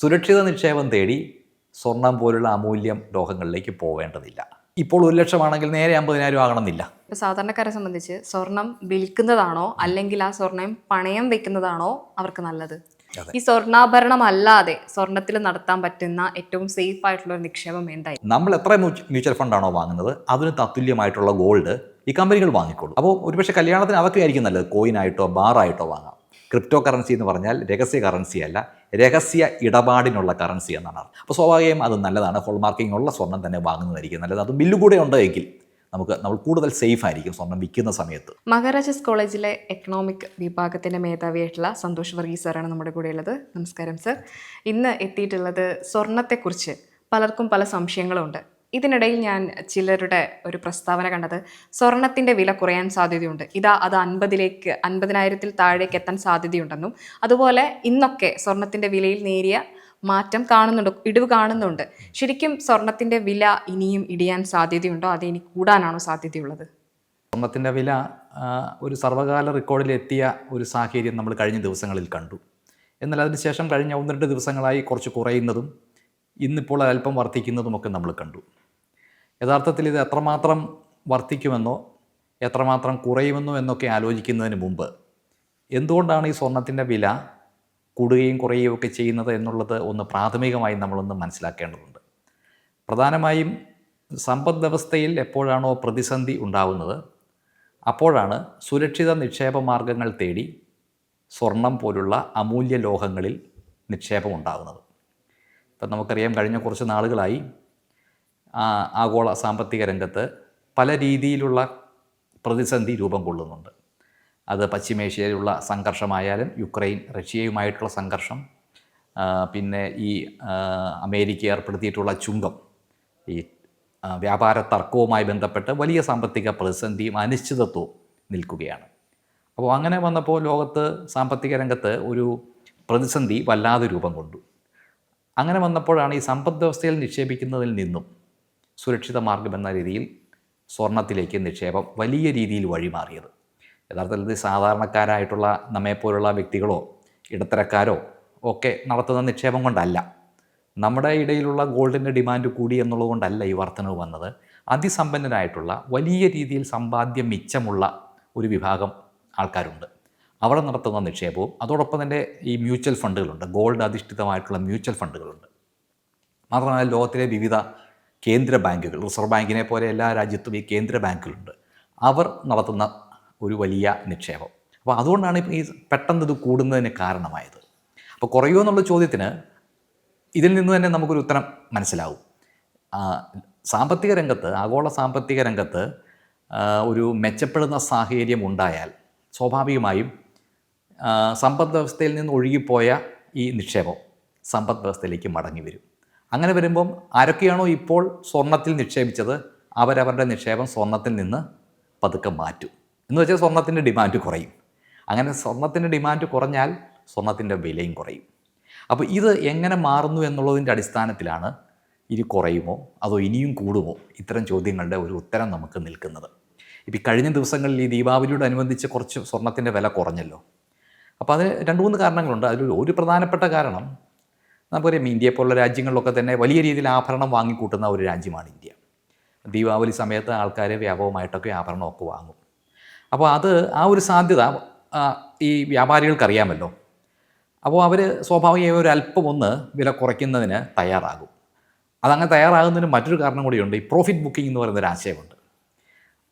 സുരക്ഷിത നിക്ഷേപം തേടി സ്വർണം പോലുള്ള അമൂല്യം ലോഹങ്ങളിലേക്ക് പോവേണ്ടതില്ല. ഇപ്പോൾ ഒരു ലക്ഷമാണെങ്കിൽ നേരെ അമ്പതിനായിരം ആകണമെന്നില്ല. സാധാരണക്കാരെ സംബന്ധിച്ച് സ്വർണം വിൽക്കുന്നതാണോ അല്ലെങ്കിൽ ആ സ്വർണം പണയം വെക്കുന്നതാണോ അവർക്ക് നല്ലത്? ഈ സ്വർണാഭരണം അല്ലാതെ സ്വർണത്തിൽ നടത്താൻ പറ്റുന്ന ഏറ്റവും സേഫ് ആയിട്ടുള്ള ഒരു നിക്ഷേപം എന്തായി? നമ്മൾ എത്ര മ്യൂച്വ- മ്യൂച്വൽ ഫണ്ടാണോ വാങ്ങുന്നത്? അതിന് തത്തുല്യമായിട്ടുള്ള ഗോൾഡ് ഈ കമ്പനികൾ വാങ്ങിക്കോളൂ. അപ്പോൾ ഒരുപക്ഷെ കല്യാണത്തിന് അതൊക്കെ ആയിരിക്കും നല്ലത് കോയിനായിട്ടോ ബാറായിട്ടോ വാങ്ങാം. ക്രിപ്റ്റോ കറൻസി എന്ന് പറഞ്ഞാൽ രഹസ്യ കറൻസി അല്ല രഹസ്യ ഇടപാടിനുള്ള കറൻസി എന്നാണ് അപ്പോൾ സ്വാഭാവികമായും അത് നല്ലതാണ്. ഹോൾമാർക്കിംഗ് ഉള്ള സ്വർണം തന്നെ വാങ്ങുന്നതായിരിക്കും നല്ലത്. അത് ബില്ല് കൂടെ ഉണ്ടെങ്കിൽ നമുക്ക് നമ്മൾ കൂടുതൽ സേഫ് ആയിരിക്കും സ്വർണം വിൽക്കുന്ന സമയത്ത്. മഹാരാജാസ് കോളേജിലെ എക്കണോമിക് വിഭാഗത്തിന്റെ മേധാവിയായിട്ടുള്ള സന്തോഷ് വർഗീസ് സാറാണ് നമ്മുടെ കൂടെ ഉള്ളത്. നമസ്കാരം സർ ഇന്ന് എത്തിയിട്ടുള്ളത് സ്വർണത്തെക്കുറിച്ച് പലർക്കും പല സംശയങ്ങളുണ്ട്. ഇതിനിടയിൽ ഞാൻ ചിലരുടെ ഒരു പ്രസ്താവന കണ്ടത് സ്വർണത്തിന്റെ വില കുറയാൻ സാധ്യതയുണ്ട്. ഇതാ അത് അൻപതിലേക്ക് അൻപതിനായിരത്തിൽ താഴേക്ക് എത്താൻ സാധ്യതയുണ്ടെന്നും അതുപോലെ ഇന്നൊക്കെ സ്വർണത്തിന്റെ വിലയിൽ നേരിയ മാറ്റം കാണുന്നുണ്ട് ഇടിവ് കാണുന്നുണ്ട്. ശരിക്കും സ്വർണത്തിന്റെ വില ഇനിയും ഇടിയാൻ സാധ്യതയുണ്ടോ? അത് ഇനി കൂടാനാണോ സാധ്യതയുള്ളത്? സ്വർണത്തിന്റെ വില ഒരു സർവകാല റെക്കോർഡിൽ എത്തിയ ഒരു സാഹചര്യം നമ്മൾ കഴിഞ്ഞ ദിവസങ്ങളിൽ കണ്ടു. എന്നാൽ അതിനുശേഷം കഴിഞ്ഞ ഒന്ന് രണ്ട് ദിവസങ്ങളായി കുറച്ച് കുറയുന്നതും ഇന്നിപ്പോൾ അല്പം വർദ്ധിക്കുന്നതുമൊക്കെ നമ്മൾ കണ്ടു. യഥാർത്ഥത്തിൽ ഇത് എത്രമാത്രം വർദ്ധിക്കുമെന്നോ എത്രമാത്രം കുറയുമെന്നോ എന്നൊക്കെ ആലോചിക്കുന്നതിന് മുമ്പ് എന്തുകൊണ്ടാണ് ഈ സ്വർണത്തിന്റെ വില കൂടുകയും കുറയുകയും ഒക്കെ ചെയ്യുന്നത് എന്നുള്ളത് ഒന്ന് പ്രാഥമികമായി നമ്മളൊന്ന് മനസ്സിലാക്കേണ്ടതുണ്ട്. പ്രധാനമായും സമ്പദ് വ്യവസ്ഥയിൽ എപ്പോഴാണോ പ്രതിസന്ധി ഉണ്ടാവുന്നത് അപ്പോഴാണ് സുരക്ഷിത നിക്ഷേപ മാർഗങ്ങൾ തേടി സ്വർണം പോലുള്ള അമൂല്യ ലോഹങ്ങളിൽ നിക്ഷേപം ഉണ്ടാകുന്നത് ഇപ്പം നമുക്കറിയാം കഴിഞ്ഞ കുറച്ച് നാളുകളായി ആഗോള സാമ്പത്തിക രംഗത്ത് പല രീതിയിലുള്ള പ്രതിസന്ധി രൂപം കൊള്ളുന്നുണ്ട്. അത് പശ്ചിമേഷ്യയിലുള്ള സംഘർഷമായാലും യുക്രൈൻ റഷ്യയുമായിട്ടുള്ള സംഘർഷം പിന്നെ ഈ അമേരിക്ക ഏർപ്പെടുത്തിയിട്ടുള്ള ചുങ്കം ഈ വ്യാപാര തർക്കവുമായി ബന്ധപ്പെട്ട് വലിയ സാമ്പത്തിക പ്രതിസന്ധിയും അനിശ്ചിതത്വവും നിൽക്കുകയാണ്. അപ്പോൾ അങ്ങനെ വന്നപ്പോൾ ലോകത്ത് സാമ്പത്തിക രംഗത്ത് ഒരു പ്രതിസന്ധി വല്ലാതെ രൂപം കൊണ്ടു. അങ്ങനെ വന്നപ്പോഴാണ് ഈ സമ്പദ് വ്യവസ്ഥയിൽ നിക്ഷേപിക്കുന്നതിൽ നിന്നും സുരക്ഷിത മാർഗം എന്ന രീതിയിൽ സ്വർണത്തിലേക്ക് നിക്ഷേപം വലിയ രീതിയിൽ വഴിമാറിയത്. യഥാർത്ഥത്തിൽ ഇത് സാധാരണക്കാരായിട്ടുള്ള നമ്മെപ്പോലുള്ള വ്യക്തികളോ ഇടത്തരക്കാരോ ഒക്കെ നടത്തുന്ന നിക്ഷേപം കൊണ്ടല്ല. നമ്മുടെ ഇടയിലുള്ള ഗോൾഡിന്റെ ഡിമാൻഡ് കൂടി എന്നുള്ളതുകൊണ്ടല്ല ഈ വർധനവ് വന്നത്. അതിസമ്പന്നരായിട്ടുള്ള വലിയ രീതിയിൽ സമ്പാദ്യം മിച്ചമുള്ള ഒരു വിഭാഗം ആൾക്കാരുണ്ട്. അവിടെ നടത്തുന്ന നിക്ഷേപവും അതോടൊപ്പം തന്നെ ഈ മ്യൂച്വൽ ഫണ്ടുകളുണ്ട്. ഗോൾഡ് അധിഷ്ഠിതമായിട്ടുള്ള മ്യൂച്വൽ ഫണ്ടുകളുണ്ട്. മാത്രമല്ല ലോകത്തിലെ വിവിധ കേന്ദ്ര ബാങ്കുകൾ റിസർവ് ബാങ്കിനെ പോലെ എല്ലാ രാജ്യത്തും ഈ കേന്ദ്ര ബാങ്കുകളുണ്ട്. അവർ നടത്തുന്ന ഒരു വലിയ നിക്ഷേപം. അപ്പോൾ അതുകൊണ്ടാണ് ഇപ്പോൾ ഈ പെട്ടെന്ന് ഇത് കൂടുന്നതിന് കാരണമായത്. അപ്പോൾ കുറയുമോ എന്നുള്ള ചോദ്യത്തിന് ഇതിൽ നിന്ന് തന്നെ നമുക്കൊരു ഉത്തരം മനസ്സിലാവും. സാമ്പത്തിക രംഗത്ത് ആഗോള സാമ്പത്തിക രംഗത്ത് ഒരു മെച്ചപ്പെടുന്ന സാഹചര്യം ഉണ്ടായാൽ സ്വാഭാവികമായും സമ്പദ് വ്യവസ്ഥയിൽ നിന്ന് ഒഴുകിപ്പോയ ഈ നിക്ഷേപം സമ്പദ് വ്യവസ്ഥയിലേക്ക് മടങ്ങി വരും. അങ്ങനെ വരുമ്പം ആരൊക്കെയാണോ ഇപ്പോൾ സ്വർണത്തിൽ നിക്ഷേപിച്ചത്? അവരവരുടെ നിക്ഷേപം സ്വർണത്തിൽ നിന്ന് പതുക്കെ മാറ്റും. എന്ന് വെച്ചാൽ സ്വർണത്തിന്റെ ഡിമാൻഡ് കുറയും. അങ്ങനെ സ്വർണത്തിന്റെ ഡിമാൻഡ് കുറഞ്ഞാൽ സ്വർണത്തിന്റെ വിലയും കുറയും. അപ്പോൾ ഇത് എങ്ങനെ മാറുന്നു എന്നുള്ളതിന്റെ അടിസ്ഥാനത്തിലാണ് ഇനി കുറയുമോ? അതോ ഇനിയും കൂടുമോ? ഇത്തരം ചോദ്യങ്ങളുടെ ഒരു ഉത്തരം നമുക്ക് നിൽക്കുന്നത്. ഇപ്പം ഈ കഴിഞ്ഞ ദിവസങ്ങളിൽ ഈ ദീപാവലിയോട് അനുബന്ധിച്ച് കുറച്ച് സ്വർണത്തിന്റെ വില കുറഞ്ഞല്ലോ. അപ്പോൾ അതിന് രണ്ട് മൂന്ന് കാരണങ്ങളുണ്ട്. അതിൽ ഒരു പ്രധാനപ്പെട്ട കാരണം നമുക്കറിയാം ഇന്ത്യയെ പോലുള്ള രാജ്യങ്ങളിലൊക്കെ തന്നെ വലിയ രീതിയിൽ ആഭരണം വാങ്ങിക്കൂട്ടുന്ന ഒരു രാജ്യമാണ് ഇന്ത്യ. ദീപാവലി സമയത്ത് ആൾക്കാർ വ്യാപകമായിട്ടൊക്കെ ആഭരണമൊക്കെ വാങ്ങും. അപ്പോൾ അത് ആ ഒരു സാധ്യത ഈ വ്യാപാരികൾക്കറിയാമല്ലോ. അപ്പോൾ അവർ സ്വാഭാവികമായി ഒരു അല്പം ഒന്ന് വില കുറയ്ക്കുന്നതിന് തയ്യാറാകും. അതങ്ങനെ തയ്യാറാകുന്നതിന് മറ്റൊരു കാരണം കൂടിയുണ്ട്. ഈ പ്രോഫിറ്റ് ബുക്കിംഗ് എന്ന് പറയുന്ന ഒരു ആശയമുണ്ട്.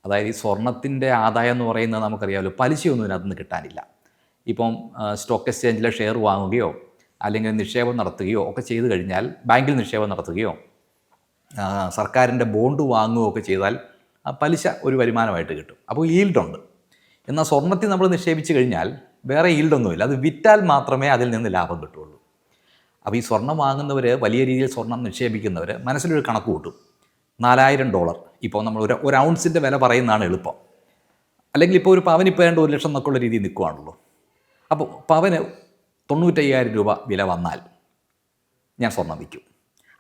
അതായത് ഈ സ്വർണത്തിന്റെ ആദായം എന്ന് പറയുന്നത് നമുക്കറിയാമല്ലോ. പലിശയൊന്നും അതിനകത്ത് നിന്ന് കിട്ടാനില്ല. ഇപ്പം സ്റ്റോക്ക് എക്സ്ചേഞ്ചിലെ ഷെയർ വാങ്ങുകയോ അല്ലെങ്കിൽ നിക്ഷേപം നടത്തുകയോ ഒക്കെ ചെയ്തു കഴിഞ്ഞാൽ ബാങ്കിൽ നിക്ഷേപം നടത്തുകയോ സർക്കാരിന്റെ ബോണ്ട് വാങ്ങുകയോ ഒക്കെ ചെയ്താൽ പലിശ ഒരു വരുമാനമായിട്ട് കിട്ടും. അപ്പോൾ ഈൽഡുണ്ട് എന്നാൽ സ്വർണത്തിൽ നമ്മൾ നിക്ഷേപിച്ച് കഴിഞ്ഞാൽ വേറെ ഈൽഡൊന്നുമില്ല അത് വിറ്റാൽ മാത്രമേ അതിൽ നിന്ന് ലാഭം കിട്ടുള്ളൂ അപ്പോൾ ഈ സ്വർണം വാങ്ങുന്നവർ വലിയ രീതിയിൽ സ്വർണം നിക്ഷേപിക്കുന്നവർ മനസ്സിലൊരു കണക്ക് കൂട്ടും. നാലായിരം ഡോളർ. ഇപ്പോൾ നമ്മൾ ഒരു ഒരു ഔൺസിന്റെ വില പറയുന്നതാണ് എളുപ്പം. അല്ലെങ്കിൽ ഇപ്പോൾ ഒരു പവനിപ്പോൾ ഏതാണ്ട് ഒരു ലക്ഷം എന്നൊക്കെയുള്ള രീതിയിൽ നിൽക്കുവാണല്ലോ അപ്പോൾ പവന് തൊണ്ണൂറ്റയ്യായിരം രൂപ വില വന്നാൽ ഞാൻ സ്വർണം വിൽക്കും.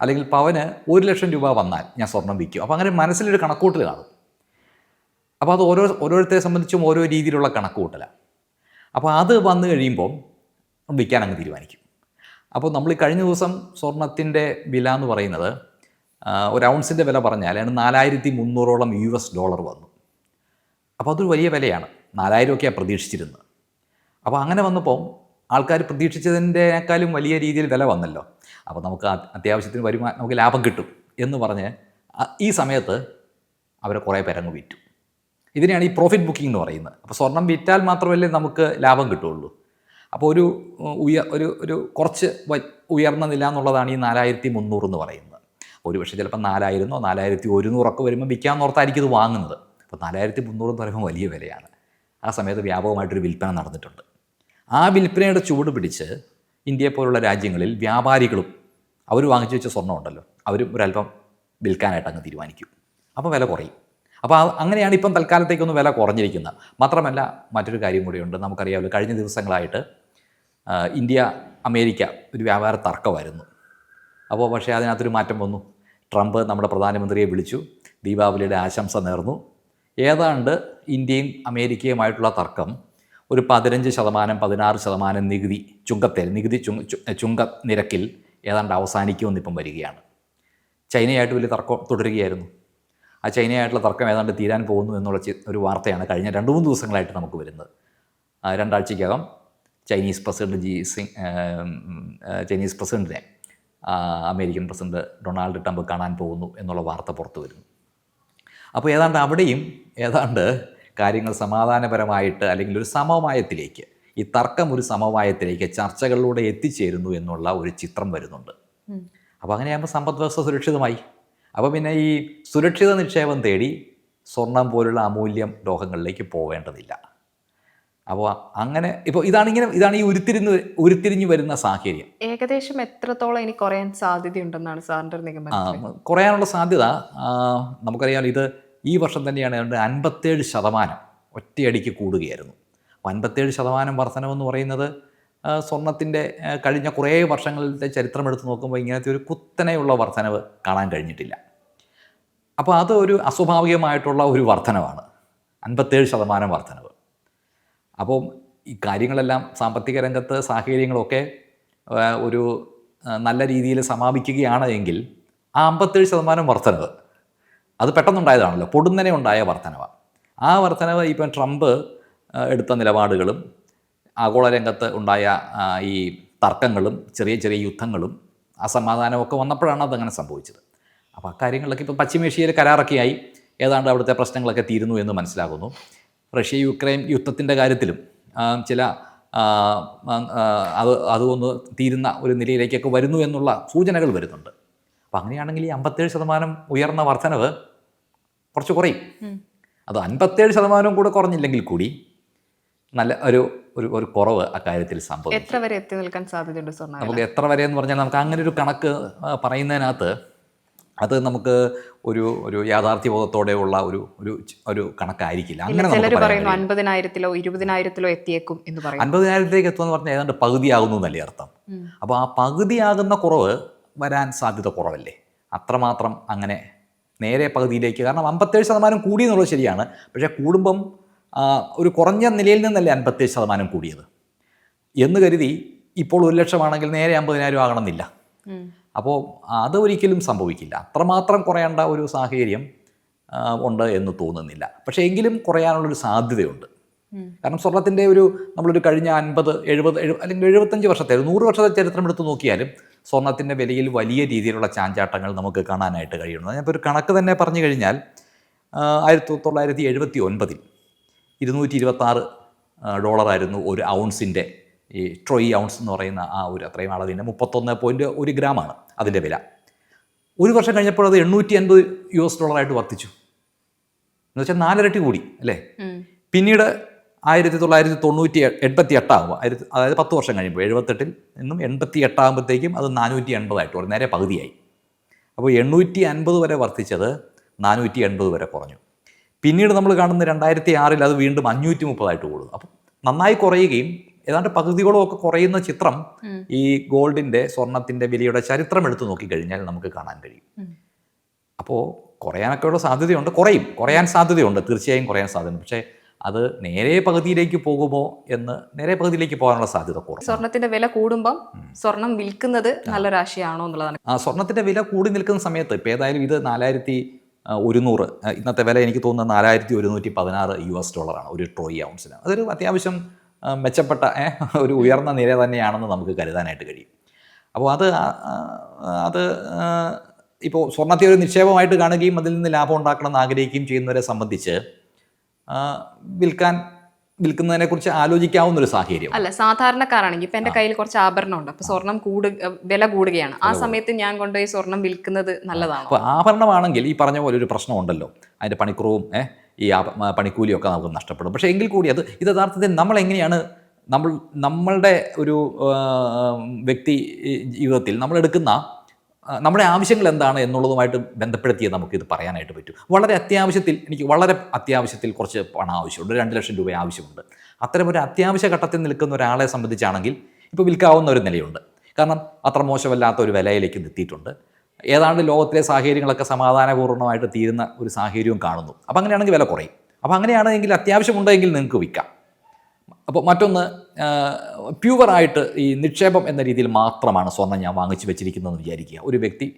അല്ലെങ്കിൽ പവന് ഒരു ലക്ഷം രൂപ വന്നാൽ ഞാൻ സ്വർണം വിൽക്കും. അപ്പോൾ അങ്ങനെ മനസ്സിലൊരു കണക്കൂട്ടൽ കാണും. അപ്പോൾ അത് ഓരോ ഓരോരുത്തരെ സംബന്ധിച്ചും ഓരോ രീതിയിലുള്ള കണക്കുകൂട്ടലാണ് അപ്പോൾ അത് വന്നു കഴിയുമ്പോൾ വിൽക്കാൻ അങ്ങ് തീരുമാനിക്കും. അപ്പോൾ നമ്മൾ കഴിഞ്ഞ ദിവസം സ്വർണത്തിന്റെ വില എന്ന് പറയുന്നത് ഒരു ഔൺസിന്റെ വില പറഞ്ഞാൽ അതിന് നാലായിരത്തി മുന്നൂറോളം യു എസ് ഡോളർ വന്നു. അപ്പോൾ അതൊരു വലിയ വിലയാണ്. നാലായിരമൊക്കെയാണ് പ്രതീക്ഷിച്ചിരുന്നത്. അപ്പോൾ അങ്ങനെ വന്നപ്പോൾ ആൾക്കാർ പ്രതീക്ഷിച്ചതിന്റെക്കാളും വലിയ രീതിയിൽ വില വന്നല്ലോ. അപ്പോൾ നമുക്ക് അത് അത്യാവശ്യത്തിന് വരുമാനം നമുക്ക് ലാഭം കിട്ടും എന്ന് പറഞ്ഞ് ഈ സമയത്ത് അവരെ കുറേ പേരങ്ങ് വിറ്റു. ഇതിനെയാണ് ഈ പ്രോഫിറ്റ് ബുക്കിംഗ് എന്ന് പറയുന്നത്. അപ്പോൾ സ്വർണം വിറ്റാൽ മാത്രമല്ലേ നമുക്ക് ലാഭം കിട്ടുള്ളൂ അപ്പോൾ ഒരു ഉയർ ഒരു ഒരു കുറച്ച് ഉയർന്ന നില എന്നുള്ളതാണ് ഈ നാലായിരത്തി മുന്നൂറ് എന്ന് പറയുന്നത്. ഒരു പക്ഷേ ചിലപ്പോൾ നാലായിരുന്നോ നാലായിരത്തി ഒരുന്നൂറൊക്കെ വരുമ്പോൾ വിൽക്കാമെന്നോർത്തായിരിക്കും ഇത് വാങ്ങുന്നത്. അപ്പോൾ നാലായിരത്തി മുന്നൂറ് എന്ന് പറയുമ്പോൾ വലിയ വിലയാണ്. ആ സമയത്ത് വ്യാപകമായിട്ടൊരു വിൽപ്പന നടന്നിട്ടുണ്ട്. ആ വിൽപ്പനയുടെ ചൂട് പിടിച്ച് ഇന്ത്യയെ പോലുള്ള രാജ്യങ്ങളിൽ വ്യാപാരികളും അവർ വാങ്ങിച്ചു വെച്ച സ്വർണം ഉണ്ടല്ലോ. അവരും ഒരല്പം വിൽക്കാനായിട്ട് അങ്ങ് തീരുമാനിക്കും. അപ്പോൾ വില കുറയും. അപ്പോൾ അങ്ങനെയാണ് ഇപ്പം തൽക്കാലത്തേക്കൊന്ന് വില കുറഞ്ഞിരിക്കുന്നത്. മാത്രമല്ല മറ്റൊരു കാര്യം കൂടിയുണ്ട്. നമുക്കറിയാമല്ലോ കഴിഞ്ഞ ദിവസങ്ങളായിട്ട് ഇന്ത്യ അമേരിക്ക ഒരു വ്യാപാര തർക്കമായിരുന്നു. അപ്പോൾ പക്ഷേ അതിനകത്തൊരു മാറ്റം വന്നു. ട്രംപ് നമ്മുടെ പ്രധാനമന്ത്രിയെ വിളിച്ചു. ദീപാവലിയുടെ ആശംസ നേർന്നു. ഏതാണ്ട് ഇന്ത്യയും അമേരിക്കയുമായിട്ടുള്ള തർക്കം ഒരു പതിനഞ്ച് ശതമാനം പതിനാറ് ശതമാനം നികുതി ചുങ്കത്തിൽ നികുതി ചുങ്ക നിരക്കിൽ ഏതാണ്ട് അവസാനിക്കുമെന്ന് ഇപ്പം വരികയാണ്. ചൈനയായിട്ട് വലിയ തർക്കം തുടരുകയായിരുന്നു. ആ ചൈനയായിട്ടുള്ള തർക്കം ഏതാണ്ട് തീരാൻ പോകുന്നു എന്നുള്ള ഒരു വാർത്തയാണ് കഴിഞ്ഞ രണ്ട് മൂന്ന് ദിവസങ്ങളായിട്ട് നമുക്ക് വരുന്നത്. രണ്ടാഴ്ചയ്ക്കകം ചൈനീസ് പ്രസിഡന്റ് ജി സിങ് ചൈനീസ് പ്രസിഡന്റിനെ അമേരിക്കൻ പ്രസിഡന്റ് ഡൊണാൾഡ് ട്രംപ് കാണാൻ പോകുന്നു എന്നുള്ള വാർത്ത പുറത്തു വരുന്നു. അപ്പോൾ ഏതാണ്ട് അവിടെയും ഏതാണ്ട് കാര്യങ്ങൾ സമാധാനപരമായിട്ട് അല്ലെങ്കിൽ ഒരു സമവായത്തിലേക്ക് ഈ തർക്കം ഒരു സമവായത്തിലേക്ക് ചർച്ചകളിലൂടെ എത്തിച്ചേരുന്നു എന്നുള്ള ഒരു ചിത്രം വരുന്നുണ്ട്. അപ്പോൾ അങ്ങനെയാകുമ്പോൾ സമ്പദ് വ്യവസ്ഥ സുരക്ഷിതമായി. അപ്പോൾ പിന്നെ ഈ സുരക്ഷിത നിക്ഷേപം തേടി സ്വർണം പോലുള്ള അമൂല്യം ലോകങ്ങളിലേക്ക് പോവേണ്ടതില്ല അപ്പോൾ അങ്ങനെ ഇപ്പോൾ ഇതാണ് ഇങ്ങനെ ഇതാണ് ഈ ഉരുത്തിരിഞ്ഞ് ഉരുത്തിരിഞ്ഞു വരുന്ന സാഹചര്യം. ഏകദേശം എത്രത്തോളം ഇനി കുറയാൻ സാധ്യതയുണ്ടെന്നാണ് സാറിന്റെ നിഗമനം കുറയാനുള്ള സാധ്യത നമുക്കറിയാമല്ലോ നമുക്കറിയാം ഇത് ഈ വർഷം തന്നെയാണ് ഏതാണ്ട് അൻപത്തേഴ് ശതമാനം ഒറ്റയടിക്ക് കൂടുകയായിരുന്നു. അപ്പോൾ അൻപത്തേഴ് ശതമാനം വർധനമെന്ന് പറയുന്നത് സ്വർണത്തിന്റെ കഴിഞ്ഞ കുറേ വർഷങ്ങളിലത്തെ ചരിത്രം എടുത്ത് നോക്കുമ്പോൾ ഇങ്ങനത്തെ ഒരു കുത്തനെയുള്ള വർധനവ് കാണാൻ കഴിഞ്ഞിട്ടില്ല. അപ്പോൾ അത് ഒരു അസ്വാഭാവികമായിട്ടുള്ള ഒരു വർധനവാണ്. അൻപത്തേഴ് ശതമാനം വർധനവ്. അപ്പം ഈ കാര്യങ്ങളെല്ലാം സാമ്പത്തിക രംഗത്ത് സാഹചര്യങ്ങളൊക്കെ ഒരു നല്ല രീതിയിൽ സമാപിക്കുകയാണ് എങ്കിൽ ആ അമ്പത്തേഴ് ശതമാനം വർധനവ് അത് പെട്ടെന്നുണ്ടായതാണല്ലോ. പൊടുന്നനെ ഉണ്ടായ വർധനവ ആ വർധനവ് ഇപ്പം ട്രംപ് എടുത്ത നിലപാടുകളും ആഗോള രംഗത്ത് ഉണ്ടായ ഈ തർക്കങ്ങളും ചെറിയ ചെറിയ യുദ്ധങ്ങളും അസമാധാനമൊക്കെ വന്നപ്പോഴാണ് അതങ്ങനെ സംഭവിച്ചത്. അപ്പോൾ അക്കാര്യങ്ങളിലൊക്കെ ഇപ്പോൾ പശ്ചിമേഷ്യയിൽ കരാറൊക്കെയായി. ഏതാണ്ട് അവിടുത്തെ പ്രശ്നങ്ങളൊക്കെ തീരുന്നു എന്ന് മനസ്സിലാകുന്നു. റഷ്യ യുക്രൈൻ യുദ്ധത്തിന്റെ കാര്യത്തിലും ചില അത് അതൊന്ന് തീരുന്ന ഒരു നിലയിലേക്കൊക്കെ വരുന്നു എന്നുള്ള സൂചനകൾ വരുന്നുണ്ട്. അപ്പോൾ അങ്ങനെയാണെങ്കിൽ ഈ അമ്പത്തേഴ് ശതമാനം ഉയർന്ന വർധനവ് കുറച്ച് കുറയും. അത് അൻപത്തേഴ് ശതമാനവും കൂടെ കുറഞ്ഞില്ലെങ്കിൽ കൂടി നല്ല ഒരു ഒരു ഒരു കുറവ് അക്കാര്യത്തിൽ സംഭവിക്കും. എത്ര വരെ എത്തി നിൽക്കാൻ സാധ്യതയുണ്ട് സ്വർണ നമുക്ക് എത്ര വരെ എന്ന് പറഞ്ഞാൽ നമുക്ക് അങ്ങനെ ഒരു കണക്ക് പറയുന്നതിനകത്ത് അത് നമുക്ക് ഒരു ഒരു യാഥാർത്ഥ്യബോധത്തോടെയുള്ള ഒരു ഒരു ഒരു കണക്കായിരിക്കില്ല. അങ്ങനെ ചിലർ പറയുന്നു. അൻപതിനായിരത്തിലോ ഇരുപതിനായിരത്തിലോ എത്തിയേക്കും എന്ന് പറയും. അൻപതിനായിരത്തിലേക്ക് എത്തുമെന്ന് പറഞ്ഞാൽ ഏതാണ്ട് പകുതിയാകുന്നു എന്നല്ലേ അർത്ഥം. അപ്പോൾ ആ പകുതിയാകുന്ന കുറവ് വരാൻ സാധ്യത കുറവല്ലേ? അത്രമാത്രം അങ്ങനെ നേരെ പകുതിയിലേക്ക് കാരണം അമ്പത്തേഴ് ശതമാനം കൂടി എന്നുള്ളത് ശരിയാണ്. പക്ഷേ കൂടുമ്പം ഒരു കുറഞ്ഞ നിലയിൽ നിന്നല്ലേ അൻപത്തേഴ് ശതമാനം കൂടിയത്. എന്ന് കരുതി ഇപ്പോൾ ഒരു ലക്ഷമാണെങ്കിൽ നേരെ അമ്പതിനായിരം ആകണമെന്നില്ല. അപ്പോൾ അത് ഒരിക്കലും സംഭവിക്കില്ല. അത്രമാത്രം കുറയേണ്ട ഒരു സാഹചര്യം ഉണ്ട് എന്ന് തോന്നുന്നില്ല. പക്ഷേ എങ്കിലും കുറയാനുള്ളൊരു സാധ്യതയുണ്ട്. കാരണം സ്വർണത്തിന്റെ ഒരു നമ്മളൊരു കഴിഞ്ഞ അൻപത് എഴുപത് എഴു അല്ലെങ്കിൽ എഴുപത്തഞ്ച് വർഷത്തെ നൂറ് വർഷത്തെ ചരിത്രം എടുത്ത് നോക്കിയാലും സ്വർണത്തിന്റെ വിലയിൽ വലിയ രീതിയിലുള്ള ചാഞ്ചാട്ടങ്ങൾ നമുക്ക് കാണാനായിട്ട് കഴിയുന്നു ഞാനിപ്പോൾ ഒരു കണക്ക് തന്നെ പറഞ്ഞു കഴിഞ്ഞാൽ ആയിരത്തി തൊള്ളായിരത്തി എഴുപത്തി ഒൻപതിൽ ഇരുന്നൂറ്റി ഇരുപത്താറ് ഡോളറായിരുന്നു ഒരു ഔൺസിന്റെ ഈ ട്രോയി ഔൺസ് എന്ന് പറയുന്ന ആ ഒരു അത്രയും അളവിന്റെ മുപ്പത്തൊന്ന് പോയിന്റ് ഒരു ഗ്രാമാണ് അതിന്റെ വില. ഒരു വർഷം കഴിഞ്ഞപ്പോൾ അത് എണ്ണൂറ്റി അൻപത് യു എസ് ഡോളറായിട്ട് വർദ്ധിച്ചു. എന്ന് വെച്ചാൽ നാലിരട്ടി കൂടി അല്ലേ? പിന്നീട് ആയിരത്തി തൊള്ളായിരത്തി തൊണ്ണൂറ്റി എൺപത്തി എട്ടാകുമ്പോൾ ആയിരത്തി അതായത് പത്ത് വർഷം കഴിയുമ്പോൾ എഴുപത്തെട്ടിൽ നിന്നും എൺപത്തി എട്ടാകുമ്പോഴത്തേക്കും അത് നാനൂറ്റി എൺപതായിട്ട് കുറഞ്ഞു നേരെ പകുതിയായി. അപ്പോൾ എണ്ണൂറ്റി അൻപത് വരെ വർദ്ധിച്ചത് നാനൂറ്റി എൺപത് വരെ കുറഞ്ഞു. പിന്നീട് നമ്മൾ കാണുന്ന രണ്ടായിരത്തി ആറിൽ അത് വീണ്ടും അഞ്ഞൂറ്റി മുപ്പതായിട്ട് കൂടുന്നു. അപ്പം നന്നായി കുറയുകയും ഏതാണ്ട് പകുതികളും ഒക്കെ കുറയുന്ന ചിത്രം ഈ ഗോൾഡിന്റെ സ്വർണത്തിന്റെ വിലയുടെ ചരിത്രം എടുത്തു നോക്കിക്കഴിഞ്ഞാൽ നമുക്ക് കാണാൻ കഴിയും. അപ്പോൾ കുറയാനൊക്കെയുള്ള സാധ്യതയുണ്ട് കുറയും. കുറയാൻ സാധ്യതയുണ്ട് തീർച്ചയായും കുറയാൻ സാധ്യതയുണ്ട്. പക്ഷേ അത് നേരെ പകുതിയിലേക്ക് പോകുമോ എന്ന് നേരെ പകുതിയിലേക്ക് പോകാനുള്ള സാധ്യത കുറവ് സ്വർണത്തിന്റെ വില കൂടുമ്പം സ്വർണം വിൽക്കുന്നത് നല്ലൊരാശയാണോ എന്നുള്ളതാണ്. ആ സ്വർണത്തിന്റെ വില കൂടി നിൽക്കുന്ന സമയത്ത് ഇപ്പോൾ ഏതായാലും ഇത് നാലായിരത്തി ഒരുന്നൂറ് ഇന്നത്തെ വില എനിക്ക് തോന്നുന്നത് നാലായിരത്തി ഒരുന്നൂറ്റി പതിനാറ് യു എസ് ഡോളറാണ് ഒരു ട്രോയി ഔൺസിന്. അതൊരു അത്യാവശ്യം മെച്ചപ്പെട്ട ഒരു ഉയർന്ന നിര തന്നെയാണെന്ന് നമുക്ക് കരുതാനായിട്ട് കഴിയും. അപ്പോൾ അത് അത് ഇപ്പോൾ സ്വർണത്തെ ഒരു നിക്ഷേപമായിട്ട് കാണുകയും അതിൽ നിന്ന് ലാഭം ഉണ്ടാക്കണം എന്ന് ആഗ്രഹിക്കുകയും ചെയ്യുന്നവരെ സംബന്ധിച്ച് ആ, വിൽക്കുന്നതിനെ കുറിച്ച് ആലോചിക്കാവുന്ന ഒരു സാഹചര്യം. അല്ല സാധാരണക്കാരാണെങ്കിൽ ഇപ്പൊ എന്റെ കയ്യിൽ കുറച്ച് ആഭരണമുണ്ട് അപ്പൊ സ്വർണം കൂടു വില കൂടുകയാണ്. ആ സമയത്ത് ഞാൻ കൊണ്ടുപോയി സ്വർണം വിൽക്കുന്നത് നല്ലതാണ്? അപ്പൊ ആഭരണമാണെങ്കിൽ ഈ പറഞ്ഞ പോലെ ഒരു പ്രശ്നമുണ്ടല്ലോ. അതിന്റെ പണിക്കുറവും ഏ, ഈ പണിക്കൂലിയൊക്കെ നമുക്ക് നഷ്ടപ്പെടും. പക്ഷേ എങ്കിൽ കൂടി അത് ഇത് യഥാർത്ഥത്തിൽ നമ്മൾ എങ്ങനെയാണ് നമ്മൾ നമ്മളുടെ ഒരു വ്യക്തി ജീവിതത്തിൽ നമ്മൾ എടുക്കുന്ന നമ്മുടെ ആവശ്യങ്ങൾ എന്താണ് എന്നുള്ളതുമായിട്ട് ബന്ധപ്പെടുത്തിയേ നമുക്കിത് പറയാനായിട്ട് പറ്റൂ. വളരെ അത്യാവശ്യത്തിൽ എനിക്ക് വളരെ അത്യാവശ്യത്തിൽ കുറച്ച് പണം ആവശ്യമുണ്ട്. രണ്ട് ലക്ഷം രൂപ ആവശ്യമുണ്ട്. അത്തരം ഒരു അത്യാവശ്യ ഘട്ടത്തിൽ നിൽക്കുന്ന ഒരാളെ സംബന്ധിച്ചാണെങ്കിൽ ഇപ്പോൾ വിൽക്കാവുന്ന ഒരു നിലയുണ്ട്. കാരണം അത്ര മോശമല്ലാത്ത ഒരു വിലയിലേക്ക് എത്തിയിട്ടുണ്ട് ഏതാണ്ട് ലോകത്തിലെ സാഹചര്യങ്ങളൊക്കെ സമാധാനപൂർണമായിട്ട് തീരുന്ന ഒരു സാഹചര്യവും കാണുന്നു. അപ്പോൾ അങ്ങനെയാണെങ്കിൽ വില കുറയും. അപ്പോൾ അങ്ങനെയാണെങ്കിൽ അത്യാവശ്യമുണ്ടെങ്കിൽ നിങ്ങൾക്ക് വിൽക്കാം. അപ്പോൾ മറ്റൊന്ന് പ്യുവറായിട്ട് ഈ നിക്ഷേപം എന്ന രീതിയിൽ മാത്രമാണ് സ്വർണം ഞാൻ വാങ്ങിച്ചു വെച്ചിരിക്കുന്നതെന്ന് വിചാരിക്കുക. ഒരു വ്യക്തി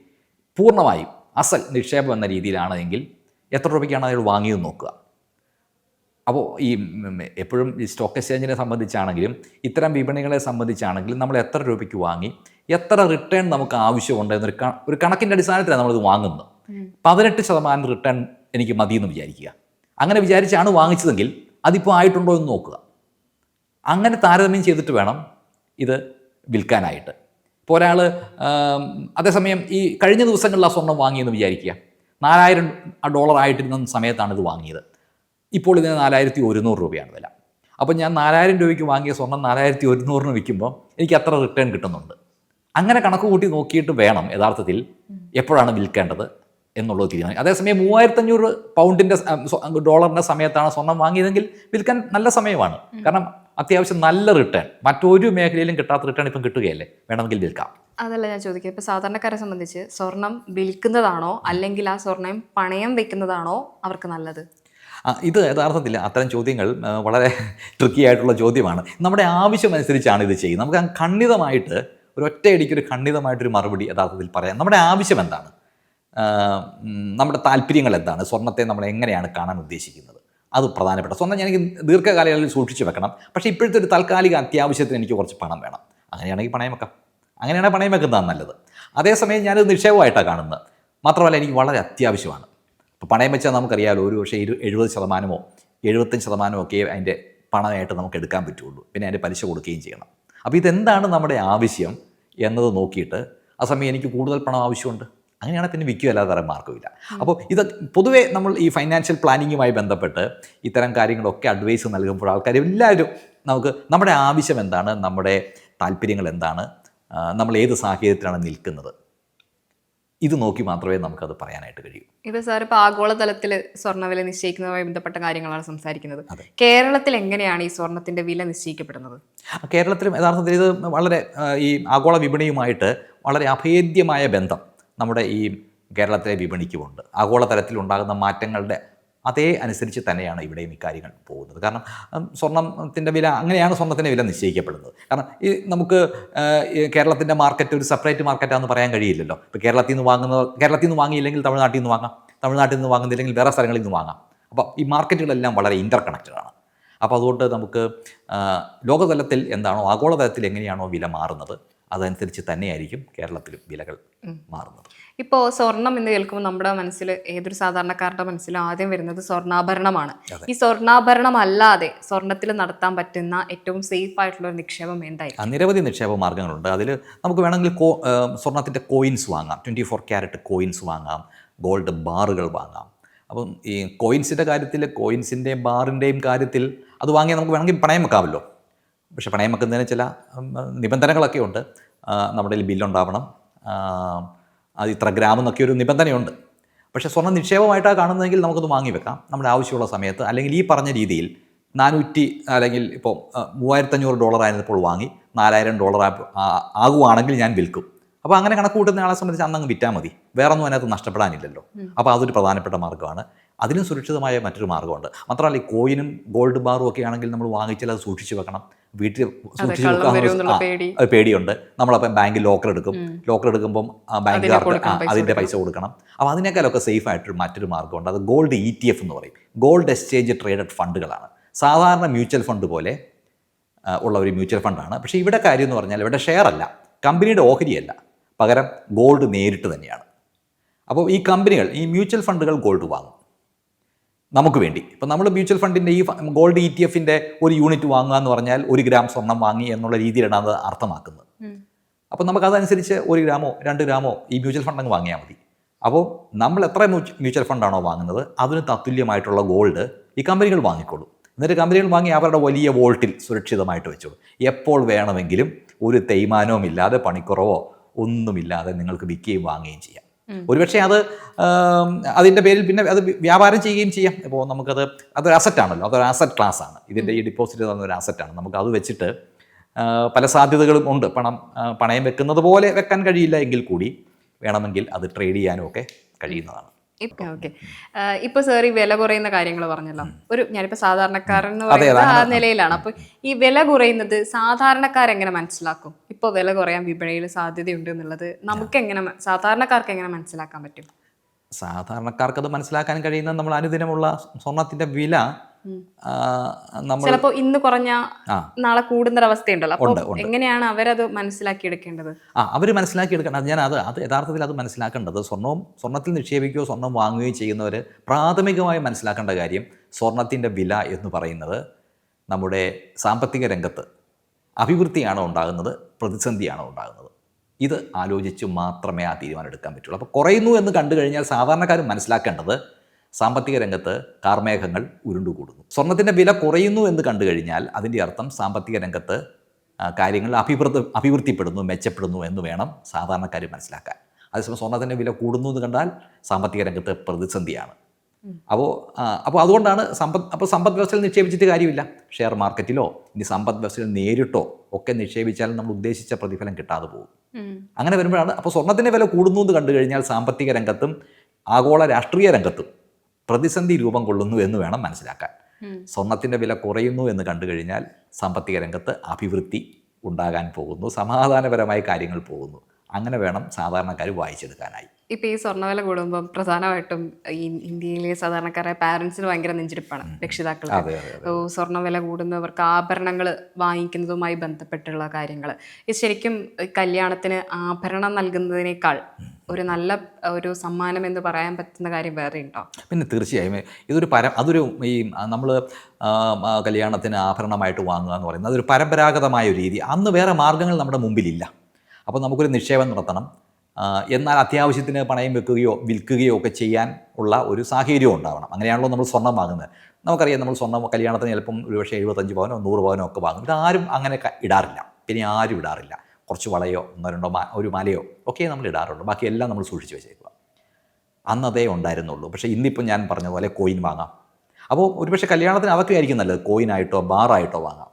പൂർണമായും അസൽ നിക്ഷേപം എന്ന രീതിയിലാണ് എങ്കിൽ എത്ര രൂപയ്ക്കാണ് അയാൾ വാങ്ങിയതെന്ന് നോക്കുക. അപ്പോൾ ഈ എപ്പോഴും ഈ സ്റ്റോക്ക് എക്സ്ചേഞ്ചിനെ സംബന്ധിച്ചാണെങ്കിലും ഇത്തരം വിപണികളെ സംബന്ധിച്ചാണെങ്കിലും നമ്മൾ എത്ര രൂപയ്ക്ക് വാങ്ങി എത്ര റിട്ടേൺ നമുക്ക് ആവശ്യമുണ്ട് എന്നൊരു ഒരു കണക്കിന്റെ അടിസ്ഥാനത്തിലാണ് നമ്മളിത് വാങ്ങുന്നത്. പതിനെട്ട് ശതമാനം റിട്ടേൺ എനിക്ക് മതിയെന്ന് വിചാരിക്കുക. അങ്ങനെ വിചാരിച്ചാണ് വാങ്ങിച്ചതെങ്കിൽ അതിപ്പോൾ ആയിട്ടുണ്ടോ എന്ന് നോക്കുക. അങ്ങനെ താരതമ്യം ചെയ്തിട്ട് വേണം ഇത് വിൽക്കാനായിട്ട്. ഇപ്പോൾ ഒരാൾ അതേസമയം ഈ കഴിഞ്ഞ ദിവസങ്ങളിൽ ആ സ്വർണം വാങ്ങിയെന്ന് വിചാരിക്കുക. നാലായിരം ഡോളർ ആയിട്ടിരുന്ന സമയത്താണ് ഇത് വാങ്ങിയത്. ഇപ്പോൾ ഇതിന് നാലായിരത്തി ഒരുന്നൂറ് രൂപയാണ് വില. അപ്പോൾ ഞാൻ നാലായിരം രൂപയ്ക്ക് വാങ്ങിയ സ്വർണം നാലായിരത്തി ഒരുന്നൂറിന് വിൽക്കുമ്പോൾ എനിക്ക് അത്ര റിട്ടേൺ കിട്ടുന്നുണ്ട്. അങ്ങനെ കണക്ക് കൂട്ടി നോക്കിയിട്ട് വേണം യഥാർത്ഥത്തിൽ എപ്പോഴാണ് വിൽക്കേണ്ടത് എന്നുള്ളത് തീരുമാനം. അതേസമയം മൂവായിരത്തഞ്ഞൂറ് പൗണ്ടിന്റെ ഡോളറിന്റെ സമയത്താണ് സ്വർണം വാങ്ങിയതെങ്കിൽ വിൽക്കാൻ നല്ല സമയമാണ്. കാരണം അത്യാവശ്യം നല്ല റിട്ടേൺ മറ്റൊരു മേഖലയിലും കിട്ടാത്ത റിട്ടേൺ ഇപ്പം കിട്ടുകയല്ലേ? വേണമെങ്കിൽ വിൽക്കാം. അതല്ല ഞാൻ ചോദിക്കുക ഇപ്പൊ സാധാരണക്കാരെ സംബന്ധിച്ച് സ്വർണം വിൽക്കുന്നതാണോ? അല്ലെങ്കിൽ ആ സ്വർണം പണയം വെക്കുന്നതാണോ അവർക്ക് നല്ലത്? ആ, ഇത് യഥാർത്ഥത്തിൽ അത്തരം ചോദ്യങ്ങൾ വളരെ ട്രിക്കി ആയിട്ടുള്ള ചോദ്യമാണ്. നമ്മുടെ ആവശ്യമനുസരിച്ചാണ് ഇത് ചെയ്യുന്നത്. നമുക്ക് ഖണ്ഡിതമായിട്ട് ഒരു ഒറ്റയടിക്ക് ഒരു ഖണ്ഡിതമായിട്ടൊരു മറുപടി യഥാർത്ഥത്തിൽ പറയാം. നമ്മുടെ ആവശ്യം എന്താണ്? നമ്മുടെ താല്പര്യങ്ങൾ എന്താണ്? സ്വർണത്തെ നമ്മൾ എങ്ങനെയാണ് കാണാൻ ഉദ്ദേശിക്കുന്നത്? അത് പ്രധാനപ്പെട്ട. സ്വന്തം ഞാൻ എനിക്ക് ദീർഘകാലയളവിൽ സൂക്ഷിച്ച് വെക്കണം. പക്ഷേ ഇപ്പോഴത്തെ ഒരു താൽക്കാലിക അത്യാവശ്യത്തിന് എനിക്ക് കുറച്ച് പണം വേണം. അങ്ങനെയാണെങ്കിൽ പണയം വെക്കാം. അങ്ങനെയാണെങ്കിൽ പണയം വെക്കുന്നതാണ് നല്ലത്. അതേസമയം ഞാനത് നിക്ഷേപമായിട്ടാണ് കാണുന്നത്. മാത്രമല്ല എനിക്ക് വളരെ അത്യാവശ്യമാണ്. ഇപ്പോൾ പണയം വെച്ചാൽ നമുക്കറിയാമല്ലോ ഒരു പക്ഷേ ഇരു എഴുപത് ശതമാനമോ എഴുപത്തഞ്ച് ശതമാനമോ ഒക്കെ അതിന്റെ പണമായിട്ട് നമുക്ക് എടുക്കാൻ പറ്റുള്ളൂ. പിന്നെ അതിന്റെ പലിശ കൊടുക്കുകയും ചെയ്യണം. അപ്പോൾ ഇതെന്താണ് നമ്മുടെ ആവശ്യം എന്നത് നോക്കിയിട്ട് ആ സമയം എനിക്ക് കൂടുതൽ പണം ആവശ്യമുണ്ട്? അങ്ങനെയാണെങ്കിൽ പിന്നെ വിൽക്കുക അല്ലാതെ വേറെ മാർഗമില്ല. അപ്പോൾ ഇത് പൊതുവേ നമ്മൾ ഈ ഫൈനാൻഷ്യൽ പ്ലാനിങ്ങുമായി ബന്ധപ്പെട്ട് ഇത്തരം കാര്യങ്ങളൊക്കെ അഡ്വൈസ് നൽകുമ്പോൾ ആൾക്കാർ എല്ലാവരും നമുക്ക് നമ്മുടെ ആവശ്യം എന്താണ് നമ്മുടെ താല്പര്യങ്ങൾ എന്താണ് നമ്മൾ ഏത് സാഹചര്യത്തിലാണ് നിൽക്കുന്നത്. ഇത് നോക്കി മാത്രമേ നമുക്കത് പറയാനായിട്ട് കഴിയൂ. ഇത് സാർ ഇപ്പൊ ആഗോളതലത്തിൽ സ്വർണവില നിശ്ചയിക്കുന്നതുമായി ബന്ധപ്പെട്ട കാര്യങ്ങളാണ് സംസാരിക്കുന്നത്. കേരളത്തിൽ എങ്ങനെയാണ് ഈ സ്വർണത്തിന്റെ വില നിശ്ചയിക്കപ്പെടുന്നത്? കേരളത്തിലും യഥാർത്ഥത്തിൽ ഇത് വളരെ ഈ ആഗോള വിപണിയുമായിട്ട് വളരെ അഭേദ്യമായ ബന്ധം. നമ്മുടെ ഈ കേരളത്തിലെ വിപണിക്കുമുണ്ട്. ആഗോളതലത്തിൽ ഉണ്ടാകുന്ന മാറ്റങ്ങളുടെ അതേ അനുസരിച്ച് തന്നെയാണ് ഇവിടെയും ഇക്കാര്യങ്ങൾ പോകുന്നത്. കാരണം സ്വർണത്തിന്റെ വില അങ്ങനെയാണ് സ്വർണത്തിന്റെ വില നിശ്ചയിക്കപ്പെടുന്നത്. കാരണം ഈ നമുക്ക് കേരളത്തിന്റെ മാർക്കറ്റ് ഒരു സെപ്പറേറ്റ് മാർക്കറ്റാണെന്ന് പറയാൻ കഴിയില്ലല്ലോ. ഇപ്പോൾ കേരളത്തിൽ നിന്ന് വാങ്ങുന്ന കേരളത്തിൽ നിന്ന് വാങ്ങിയില്ലെങ്കിൽ തമിഴ്നാട്ടിൽ നിന്ന് വാങ്ങാം. തമിഴ്നാട്ടിൽ നിന്ന് വാങ്ങുന്നില്ലെങ്കിൽ വേറെ സ്ഥലങ്ങളിൽ നിന്ന് വാങ്ങാം. അപ്പോൾ ഈ മാർക്കറ്റുകളെല്ലാം വളരെ ഇന്റർ കണക്റ്റഡാണ് അപ്പോൾ അതുകൊണ്ട് നമുക്ക് ലോകതലത്തിൽ എന്താണോ ആഗോളതലത്തിൽ എങ്ങനെയാണോ വില മാറുന്നത് അതനുസരിച്ച് തന്നെയായിരിക്കും കേരളത്തിലും വിലകൾ മാറുന്നത്. ഇപ്പോൾ സ്വർണം എന്ന് കേൾക്കുമ്പോൾ നമ്മുടെ മനസ്സിൽ ഏതൊരു സാധാരണക്കാരുടെ മനസ്സിൽ ആദ്യം വരുന്നത് സ്വർണാഭരണമാണ്. ഈ സ്വർണാഭരണം അല്ലാതെ സ്വർണത്തിൽ നടത്താൻ പറ്റുന്ന ഏറ്റവും സേഫ് ആയിട്ടുള്ള ഒരു നിക്ഷേപം എന്തായിരിക്കും? നിരവധി നിക്ഷേപ മാർഗങ്ങളുണ്ട് അതിൽ നമുക്ക് വേണമെങ്കിൽ കോ സ്വർണത്തിന്റെ കോയിൻസ് വാങ്ങാം. ട്വന്റി ഫോർ ക്യാരറ്റ് കോയിൻസ് വാങ്ങാം. ഗോൾഡ് ബാറുകൾ വാങ്ങാം. അപ്പം ഈ കോയിൻസിന്റെ കാര്യത്തിൽ കോയിൻസിന്റെയും ബാറിന്റെയും കാര്യത്തിൽ അത് വാങ്ങിയാൽ നമുക്ക് വേണമെങ്കിൽ പണയം വെക്കാമല്ലോ. പക്ഷേ പണയം വെക്കുന്നതിന് ചില നിബന്ധനകളൊക്കെ ഉണ്ട്. നമ്മുടെ കയ്യിൽ ബില്ലുണ്ടാവണം. അത് ഇത്ര ഗ്രാം എന്നൊക്കെ ഒരു നിബന്ധനയുണ്ട്. പക്ഷേ സ്വർണ നിക്ഷേപമായിട്ടാണ് കാണുന്നതെങ്കിൽ നമുക്കത് വാങ്ങി വെക്കാം. നമ്മുടെ ആവശ്യമുള്ള സമയത്ത് അല്ലെങ്കിൽ ഈ പറഞ്ഞ രീതിയിൽ നാനൂറ്റി അല്ലെങ്കിൽ ഇപ്പോൾ മൂവായിരത്തഞ്ഞൂറ് ഡോളർ ആയിരുന്നപ്പോൾ വാങ്ങി. നാലായിരം ഡോളർ ആകുവാണെങ്കിൽ ഞാൻ വിൽക്കും. അപ്പോൾ അങ്ങനെ കണക്ക് കൂട്ടുന്ന ആളെ സംബന്ധിച്ച് അന്നങ്ങ് വിറ്റാൽ മതി. വേറൊന്നും അതിനകത്ത് നഷ്ടപ്പെടാനില്ലല്ലോ. അപ്പോൾ അതൊരു പ്രധാനപ്പെട്ട മാർഗമാണ്. അതിനും സുരക്ഷിതമായ മറ്റൊരു മാർഗമുണ്ട്. മാത്രമല്ല ഈ കോയിനും ഗോൾഡ് ബാറും ഒക്കെ ആണെങ്കിൽ നമ്മൾ വാങ്ങിച്ചാൽ അത് സൂക്ഷിച്ച് വെക്കണം. വീട്ടിൽ സൂക്ഷിച്ച് വെക്കാൻ പേടിയുണ്ട്. നമ്മളപ്പം ബാങ്കിൽ ലോക്കർ എടുക്കും. ലോക്കർ എടുക്കുമ്പം ബാങ്കുകാർക്ക് അതിന്റെ പൈസ കൊടുക്കണം. അപ്പോൾ അതിനേക്കാളൊക്കെ സേഫ് ആയിട്ട് മറ്റൊരു മാർഗമുണ്ട്. അത് ഗോൾഡ് ഇ ടി എഫ് എന്ന് പറയും. ഗോൾഡ് എക്സ്ചേഞ്ച് ട്രേഡഡ് ഫണ്ടുകളാണ്. സാധാരണ മ്യൂച്വൽ ഫണ്ട് പോലെ ഉള്ള ഒരു മ്യൂച്വൽ ഫണ്ടാണ്. പക്ഷേ ഇവിടെ കാര്യം എന്ന് പറഞ്ഞാൽ ഇവിടെ ഷെയർ അല്ല. കമ്പനിയുടെ ഓഹരിയല്ല. പകരം ഗോൾഡ് നേരിട്ട് തന്നെയാണ്. അപ്പോൾ ഈ കമ്പനികൾ ഈ മ്യൂച്വൽ ഫണ്ടുകൾ ഗോൾഡ് വാങ്ങും. നമുക്ക് വേണ്ടി. ഇപ്പം നമ്മൾ മ്യൂച്വൽ ഫണ്ടിന്റെ ഈ ഗോൾഡ് ഇ ടി എഫിന്റെ ഒരു യൂണിറ്റ് വാങ്ങുക എന്ന് പറഞ്ഞാൽ ഒരു ഗ്രാം സ്വർണം വാങ്ങി എന്നുള്ള രീതിയിലാണ് അത് അർത്ഥമാക്കുന്നത്. അപ്പോൾ നമുക്ക് അതനുസരിച്ച് ഒരു ഗ്രാമോ രണ്ട് ഗ്രാമോ ഈ മ്യൂച്വൽ ഫണ്ട് അങ്ങ് വാങ്ങിയാൽ മതി. അപ്പോൾ നമ്മൾ എത്ര മ്യൂച്വൽ ഫണ്ടാണോ വാങ്ങുന്നത് അതിന് തത്തുല്യമായിട്ടുള്ള ഗോൾഡ് ഈ കമ്പനികൾ വാങ്ങിക്കോളൂ എന്നിട്ട് കമ്പനികൾ വാങ്ങി അവരുടെ വലിയ വോൾട്ടിൽ സുരക്ഷിതമായിട്ട് വെച്ചോളൂ. എപ്പോൾ വേണമെങ്കിലും ഒരു തേയ്മാനവും ഇല്ലാതെ പണിക്കുറവോ ഒന്നുമില്ലാതെ നിങ്ങൾക്ക് വിൽക്കുകയും വാങ്ങുകയും ചെയ്യാം. ഒരുപക്ഷെ അത് അതിന്റെ പേരിൽ പിന്നെ അത് വ്യാപാരം ചെയ്യുകയും ചെയ്യാം. ഇപ്പോൾ നമുക്കത് അതൊരു അസറ്റ് ആണല്ലോ. അതൊരു അസറ്റ് ക്ലാസ് ആണ്. ഇതിന്റെ ഈ ഡിപ്പോസിറ്റ് തന്ന ഒരു അസറ്റാണ് നമുക്ക് അത് വെച്ചിട്ട് പല സാധ്യതകളും ഉണ്ട്. പണം പണയം വെക്കുന്നത് പോലെ വെക്കാൻ കഴിയില്ല എങ്കിൽ കൂടി വേണമെങ്കിൽ അത് ട്രേഡ് ചെയ്യാനും ഒക്കെ കഴിയുന്നതാണ്. ഓക്കെ ഇപ്പൊ സാർ ഈ വില കുറയുന്ന കാര്യങ്ങൾ പറഞ്ഞല്ലോ. ഒരു ഞാനിപ്പോ സാധാരണക്കാരൻ എന്ന് പറയുന്നത് ആ നിലയിലാണ്. അപ്പൊ ഈ വില കുറയുന്നത് സാധാരണക്കാരെങ്ങനെ മനസ്സിലാക്കും? ഇപ്പൊ വില കുറയാൻ വിപണിയിൽ സാധ്യതയുണ്ട് എന്നുള്ളത് നമുക്ക് എങ്ങനെ സാധാരണക്കാർക്ക് എങ്ങനെ മനസ്സിലാക്കാൻ പറ്റും? സാധാരണക്കാർക്ക് അത് മനസ്സിലാക്കാൻ കഴിയുന്ന നമ്മൾ അനുദിനമുള്ള സ്വർണത്തിന്റെ വില ചിലപ്പോ ഇന്ന് കുറഞ്ഞ നാളെ അപ്പൊ അപ്പോൾ. എങ്ങനെയാണ് അവരത് മനസ്സിലാക്കി എടുക്കേണ്ടത്? ആ അവർ മനസ്സിലാക്കിയെടുക്കണം ഞാൻ അത് അത് യഥാർത്ഥത്തിൽ അത് മനസ്സിലാക്കേണ്ടത് സ്വർണവും സ്വർണത്തിൽ നിക്ഷേപിക്കുകയോ സ്വർണം വാങ്ങുകയോ ചെയ്യുന്നവർ പ്രാഥമികമായി മനസ്സിലാക്കേണ്ട കാര്യം സ്വർണത്തിന്റെ വില എന്ന് പറയുന്നത് നമ്മുടെ സാമ്പത്തിക രംഗത്ത് അഭിവൃദ്ധിയാണോ ഉണ്ടാകുന്നത് പ്രതിസന്ധിയാണോ ഉണ്ടാകുന്നത്? ഇത് ആലോചിച്ച് മാത്രമേ ആ തീരുമാനം എടുക്കാൻ പറ്റുള്ളൂ. അപ്പോൾ കുറയുന്നു എന്ന് കണ്ടു കഴിഞ്ഞാൽ സാധാരണക്കാരും മനസ്സിലാക്കേണ്ടത് സാമ്പത്തിക രംഗത്ത് കാർമേഘങ്ങൾ ഉരുണ്ടുകൂടുന്നു. സ്വർണത്തിന്റെ വില കുറയുന്നു എന്ന് കണ്ടു കഴിഞ്ഞാൽ അതിന്റെ അർത്ഥം സാമ്പത്തിക രംഗത്ത് കാര്യങ്ങൾ അഭിവൃദ്ധ അഭിവൃദ്ധിപ്പെടുന്നു മെച്ചപ്പെടുന്നു എന്ന് വേണം സാധാരണക്കാർ മനസ്സിലാക്കാൻ. അതേസമയം സ്വർണത്തിന്റെ വില കൂടുന്നു എന്ന് കണ്ടാൽ സാമ്പത്തിക രംഗത്ത് പ്രതിസന്ധിയാണ്. അപ്പോൾ അപ്പോൾ അതുകൊണ്ടാണ് സമ്പദ് അപ്പോൾ സമ്പദ് വ്യവസ്ഥയിൽ നിക്ഷേപിച്ചിട്ട് കാര്യമില്ല. ഷെയർ മാർക്കറ്റിലോ ഇനി സമ്പദ് വ്യവസ്ഥയിൽ നേരിട്ടോ ഒക്കെ നിക്ഷേപിച്ചാൽ നമ്മൾ ഉദ്ദേശിച്ച പ്രതിഫലം കിട്ടാതെ പോകും. അങ്ങനെ വരുമ്പോഴാണ് അപ്പോൾ സ്വർണത്തിന്റെ വില കൂടുന്നു എന്ന് കണ്ടു കഴിഞ്ഞാൽ സാമ്പത്തിക രംഗത്തും ആഗോള രാഷ്ട്രീയ രംഗത്തും പ്രതിസന്ധി രൂപം കൊള്ളുന്നു എന്ന് വേണം മനസ്സിലാക്കാൻ. സ്വർണത്തിന്റെ വില കുറയുന്നു എന്ന് കണ്ടു കഴിഞ്ഞാൽ സാമ്പത്തിക രംഗത്ത് അഭിവൃദ്ധി ഉണ്ടാകാൻ പോകുന്നു സമാധാനപരമായ കാര്യങ്ങൾ പോകുന്നു. അങ്ങനെ വേണം സാധാരണക്കാർ വായിച്ചെടുക്കാനായി. ഇപ്പൊ ഈ സ്വർണവില കൂടുമ്പോൾ പ്രധാനമായിട്ടും ഈ ഇന്ത്യയിലെ സാധാരണക്കാരായ പാരന്റ്സിന് ഭയങ്കര നെഞ്ചിടിപ്പാണ് രക്ഷിതാക്കൾ സ്വർണവില കൂടുന്നവർക്ക് ആഭരണങ്ങൾ വാങ്ങിക്കുന്നതുമായി ബന്ധപ്പെട്ടുള്ള കാര്യങ്ങൾ ഇത് ശരിക്കും കല്യാണത്തിന് ആഭരണം നൽകുന്നതിനേക്കാൾ ഒരു നല്ല ഒരു സമ്മാനം എന്ന് പറയാൻ പറ്റുന്ന കാര്യം വേറെ ഉണ്ടോ? പിന്നെ തീർച്ചയായും. ഇതൊരു പര അതൊരു ഈ നമ്മൾ കല്യാണത്തിന് ആഭരണമായിട്ട് വാങ്ങുക എന്ന് പറയുന്നത് അതൊരു പരമ്പരാഗതമായ ഒരു രീതി. അന്ന് വേറെ മാർഗങ്ങൾ നമ്മുടെ മുമ്പിലില്ല. അപ്പോൾ നമുക്കൊരു നിക്ഷേപം നടത്തണം. എന്നാൽ അത്യാവശ്യത്തിന് പണയം വെക്കുകയോ വിൽക്കുകയോ ഒക്കെ ചെയ്യാൻ ഉള്ള ഒരു സാഹചര്യം ഉണ്ടാവണം. അങ്ങനെയാണല്ലോ നമ്മൾ സ്വർണം വാങ്ങുന്നത്. നമുക്കറിയാം നമ്മൾ സ്വർണം കല്യാണത്തിന് ചിലപ്പം ഒരുപക്ഷെ എഴുപത്തഞ്ച് പവനോ നൂറ് പവനോ ഒക്കെ വാങ്ങും. ഇതാരും അങ്ങനെ ഇടാറില്ല. പിന്നെ ആരും ഇടാറില്ല. കുറച്ച് വളയോ ഒന്നോ രണ്ടോ ഒരു മാലയോ ഒക്കെ നമ്മൾ ഇടാറുള്ളൂ ബാക്കിയെല്ലാം നമ്മൾ സൂക്ഷിച്ച് വെച്ചേക്കുക. അന്നതേ ഉണ്ടായിരുന്നുള്ളൂ. പക്ഷേ ഇന്നിപ്പോൾ ഞാൻ പറഞ്ഞ പോലെ കോയിൻ വാങ്ങാം. അപ്പോൾ ഒരുപക്ഷെ കല്യാണത്തിന് അതൊക്കെ ആയിരിക്കും നല്ലത്. കോയിനായിട്ടോ ബാറായിട്ടോ വാങ്ങാം.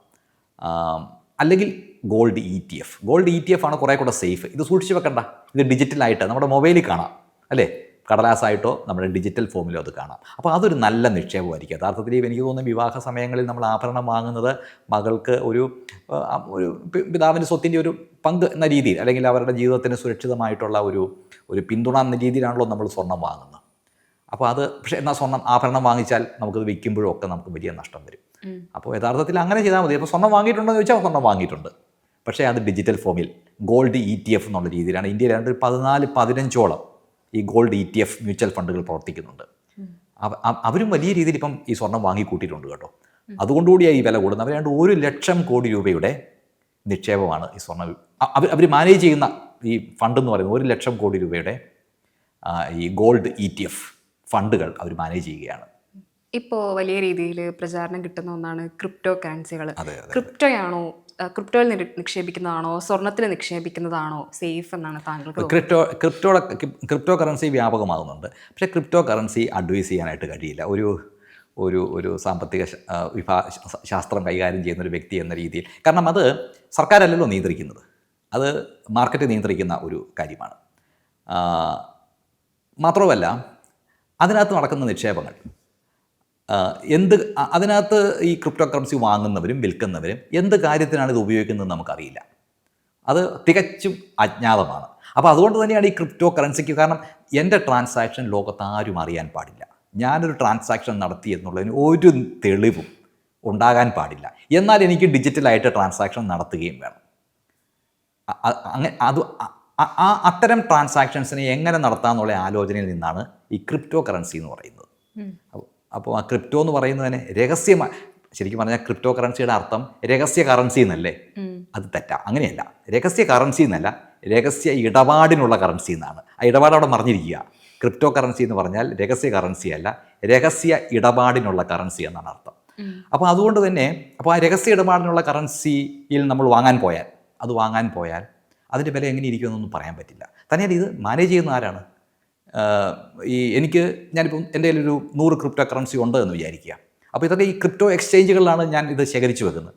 അല്ലെങ്കിൽ gold E T F gold E T F ആണ് കുറേ കൂടെ സേഫ് ഇത് സൂക്ഷിച്ച് വെക്കണ്ട. ഇത് ഡിജിറ്റലായിട്ട് നമ്മുടെ മൊബൈലിൽ കാണാം. അല്ലേ? കടലാസായിട്ടോ നമ്മുടെ ഡിജിറ്റൽ ഫോമിലോ അത് കാണാം. അപ്പോൾ അതൊരു നല്ല നിക്ഷേപമായിരിക്കും. യഥാർത്ഥത്തിൽ എനിക്ക് തോന്നുന്നു വിവാഹ സമയങ്ങളിൽ നമ്മൾ ആഭരണം വാങ്ങുന്നത് മകൾക്ക് ഒരു ഒരു പിതാവിന്റെ സ്വത്തിന്റെ ഒരു പങ്ക് എന്ന രീതിയിൽ അല്ലെങ്കിൽ അവരുടെ ജീവിതത്തിന് സുരക്ഷിതമായിട്ടുള്ള ഒരു ഒരു പിന്തുണ എന്ന രീതിയിലാണല്ലോ നമ്മൾ സ്വർണം വാങ്ങുന്നത്. അപ്പോൾ അത് പക്ഷേ എന്നാൽ സ്വർണം ആഭരണം വാങ്ങിച്ചാൽ നമുക്കത് വിൽക്കുമ്പോഴും ഒക്കെ നമുക്ക് വലിയ നഷ്ടം വരും. അപ്പോൾ യഥാർത്ഥത്തിൽ അങ്ങനെ ചെയ്താൽ മതി. അപ്പോൾ സ്വർണം വാങ്ങിയിട്ടുണ്ടോ എന്ന് ചോദിച്ചാൽ സ്വർണം വാങ്ങിയിട്ടുണ്ട്. പക്ഷേ അത് ഡിജിറ്റൽ ഫോമിൽ ഗോൾഡ് ഇ ടി എഫ് എന്നുള്ള രീതിയിലാണ്. ഇന്ത്യയിൽ പതിനാല് പതിനഞ്ചോളം ഈ gold E T F mutual ഫണ്ടുകൾ പ്രവർത്തിക്കുന്നുണ്ട്. അവ- അവ- അവരും വലിയ രീതിയിൽ ഇപ്പം ഈ സ്വർണം വാങ്ങിക്കൂട്ടിയിട്ടുണ്ട് കേട്ടോ. അതുകൊണ്ടുകൂടിയാണ് ഈ വില കൂടുന്നത്. അവർ ഏതാണ്ട് ഒരു ലക്ഷം കോടി രൂപയുടെ നിക്ഷേപമാണ് ഈ സ്വർണ അവർ അവർ മാനേജ് ചെയ്യുന്ന ഈ ഫണ്ട് എന്ന് പറയുന്നത് ഒരു ലക്ഷം കോടി രൂപയുടെ ഈ ഗോൾഡ് ഇ ടി എഫ് ഫണ്ടുകൾ അവർ മാനേജ് ചെയ്യുകയാണ്. ഇപ്പോൾ വലിയ രീതിയിൽ പ്രചാരണം കിട്ടുന്ന ഒന്നാണ് ക്രിപ്റ്റോ കറൻസികൾ ക്രിപ്റ്റോയാണോ ക്രിപ്റ്റോയിൽ നിക്ഷേപിക്കുന്നതാണോ? സ്വർണത്തിൽ നിക്ഷേപിക്കുന്നതാണോ? സേഫ് എന്നാണ് താങ്കൾക്ക് ക്രിപ്റ്റോ ക്രിപ്റ്റോ ക്രിപ്റ്റോ കറൻസി വ്യാപകമാകുന്നുണ്ട്. പക്ഷേ ക്രിപ്റ്റോ കറൻസി അഡ്വൈസ് ചെയ്യാനായിട്ട് കഴിയില്ല. ഒരു ഒരു ഒരു സാമ്പത്തിക വിഭാ ശാസ്ത്രം കൈകാര്യം ചെയ്യുന്ന ഒരു വ്യക്തി എന്ന രീതിയിൽ. കാരണം അത് സർക്കാരല്ലല്ലോ നിയന്ത്രിക്കുന്നത്. അത് മാർക്കറ്റ് നിയന്ത്രിക്കുന്ന ഒരു കാര്യമാണ്. മാത്രവുമല്ല അതിനകത്ത് നടക്കുന്ന നിക്ഷേപങ്ങൾ എന്ത് അതിനകത്ത് ഈ ക്രിപ്റ്റോ കറൻസി വാങ്ങുന്നവരും വിൽക്കുന്നവരും എന്ത് കാര്യത്തിനാണ് ഇത് ഉപയോഗിക്കുന്നത് നമുക്കറിയില്ല. അത് തികച്ചും അജ്ഞാതമാണ്. അപ്പോൾ അതുകൊണ്ട് തന്നെയാണ് ഈ ക്രിപ്റ്റോ കറൻസിക്ക് കാരണം എന്റെ ട്രാൻസാക്ഷൻ ലോകത്ത് ആരും അറിയാൻ പാടില്ല. ഞാനൊരു ട്രാൻസാക്ഷൻ നടത്തി എന്നുള്ളതിന് ഒരു തെളിവും ഉണ്ടാകാൻ പാടില്ല. എന്നാൽ എനിക്ക് ഡിജിറ്റലായിട്ട് ട്രാൻസാക്ഷൻ നടത്തുകയും വേണം. അങ്ങനെ അത് ആ അത്തരം ട്രാൻസാക്ഷൻസിനെ എങ്ങനെ നടത്താമെന്നുള്ള ആലോചനയിൽ നിന്നാണ് ഈ ക്രിപ്റ്റോ കറൻസി എന്ന് പറയുന്നത്. അപ്പോൾ ആ ക്രിപ്റ്റോ എന്ന് പറയുന്നതിന് രഹസ്യമായി ശരിക്കും പറഞ്ഞാൽ ക്രിപ്റ്റോ കറൻസിയുടെ അർത്ഥം രഹസ്യ കറൻസി എന്നല്ലേ? അത് തെറ്റാ അങ്ങനെയല്ല. രഹസ്യ കറൻസി എന്നല്ല രഹസ്യ ഇടപാടിനുള്ള കറൻസി എന്നാണ്. ആ ഇടപാട് അവിടെ മറിഞ്ഞിരിക്കുക. ക്രിപ്റ്റോ കറൻസി എന്ന് പറഞ്ഞാൽ രഹസ്യ കറൻസി അല്ല രഹസ്യ ഇടപാടിനുള്ള കറൻസി എന്നാണ് അർത്ഥം. അപ്പോൾ അതുകൊണ്ട് തന്നെ അപ്പോൾ ആ രഹസ്യ ഇടപാടിനുള്ള കറൻസിയിൽ നമ്മൾ വാങ്ങാൻ പോയാൽ അത് വാങ്ങാൻ പോയാൽ അതിന്റെ വില എങ്ങനെ ഇരിക്കുമെന്നൊന്നും പറയാൻ പറ്റില്ല. തന്നെയല്ല ഇത് മാനേജ് ചെയ്യുന്ന ആരാണ്? ഈ എനിക്ക് ഞാനിപ്പം എന്റെ കയ്യിലൊരു നൂറ് ക്രിപ്റ്റോ കറൻസി ഉണ്ട് എന്ന് വിചാരിക്കുക. അപ്പോൾ ഇതൊക്കെ ഈ ക്രിപ്റ്റോ എക്സ്ചേഞ്ചുകളിലാണ് ഞാൻ ഇത് ശേഖരിച്ചു വെക്കുന്നത്.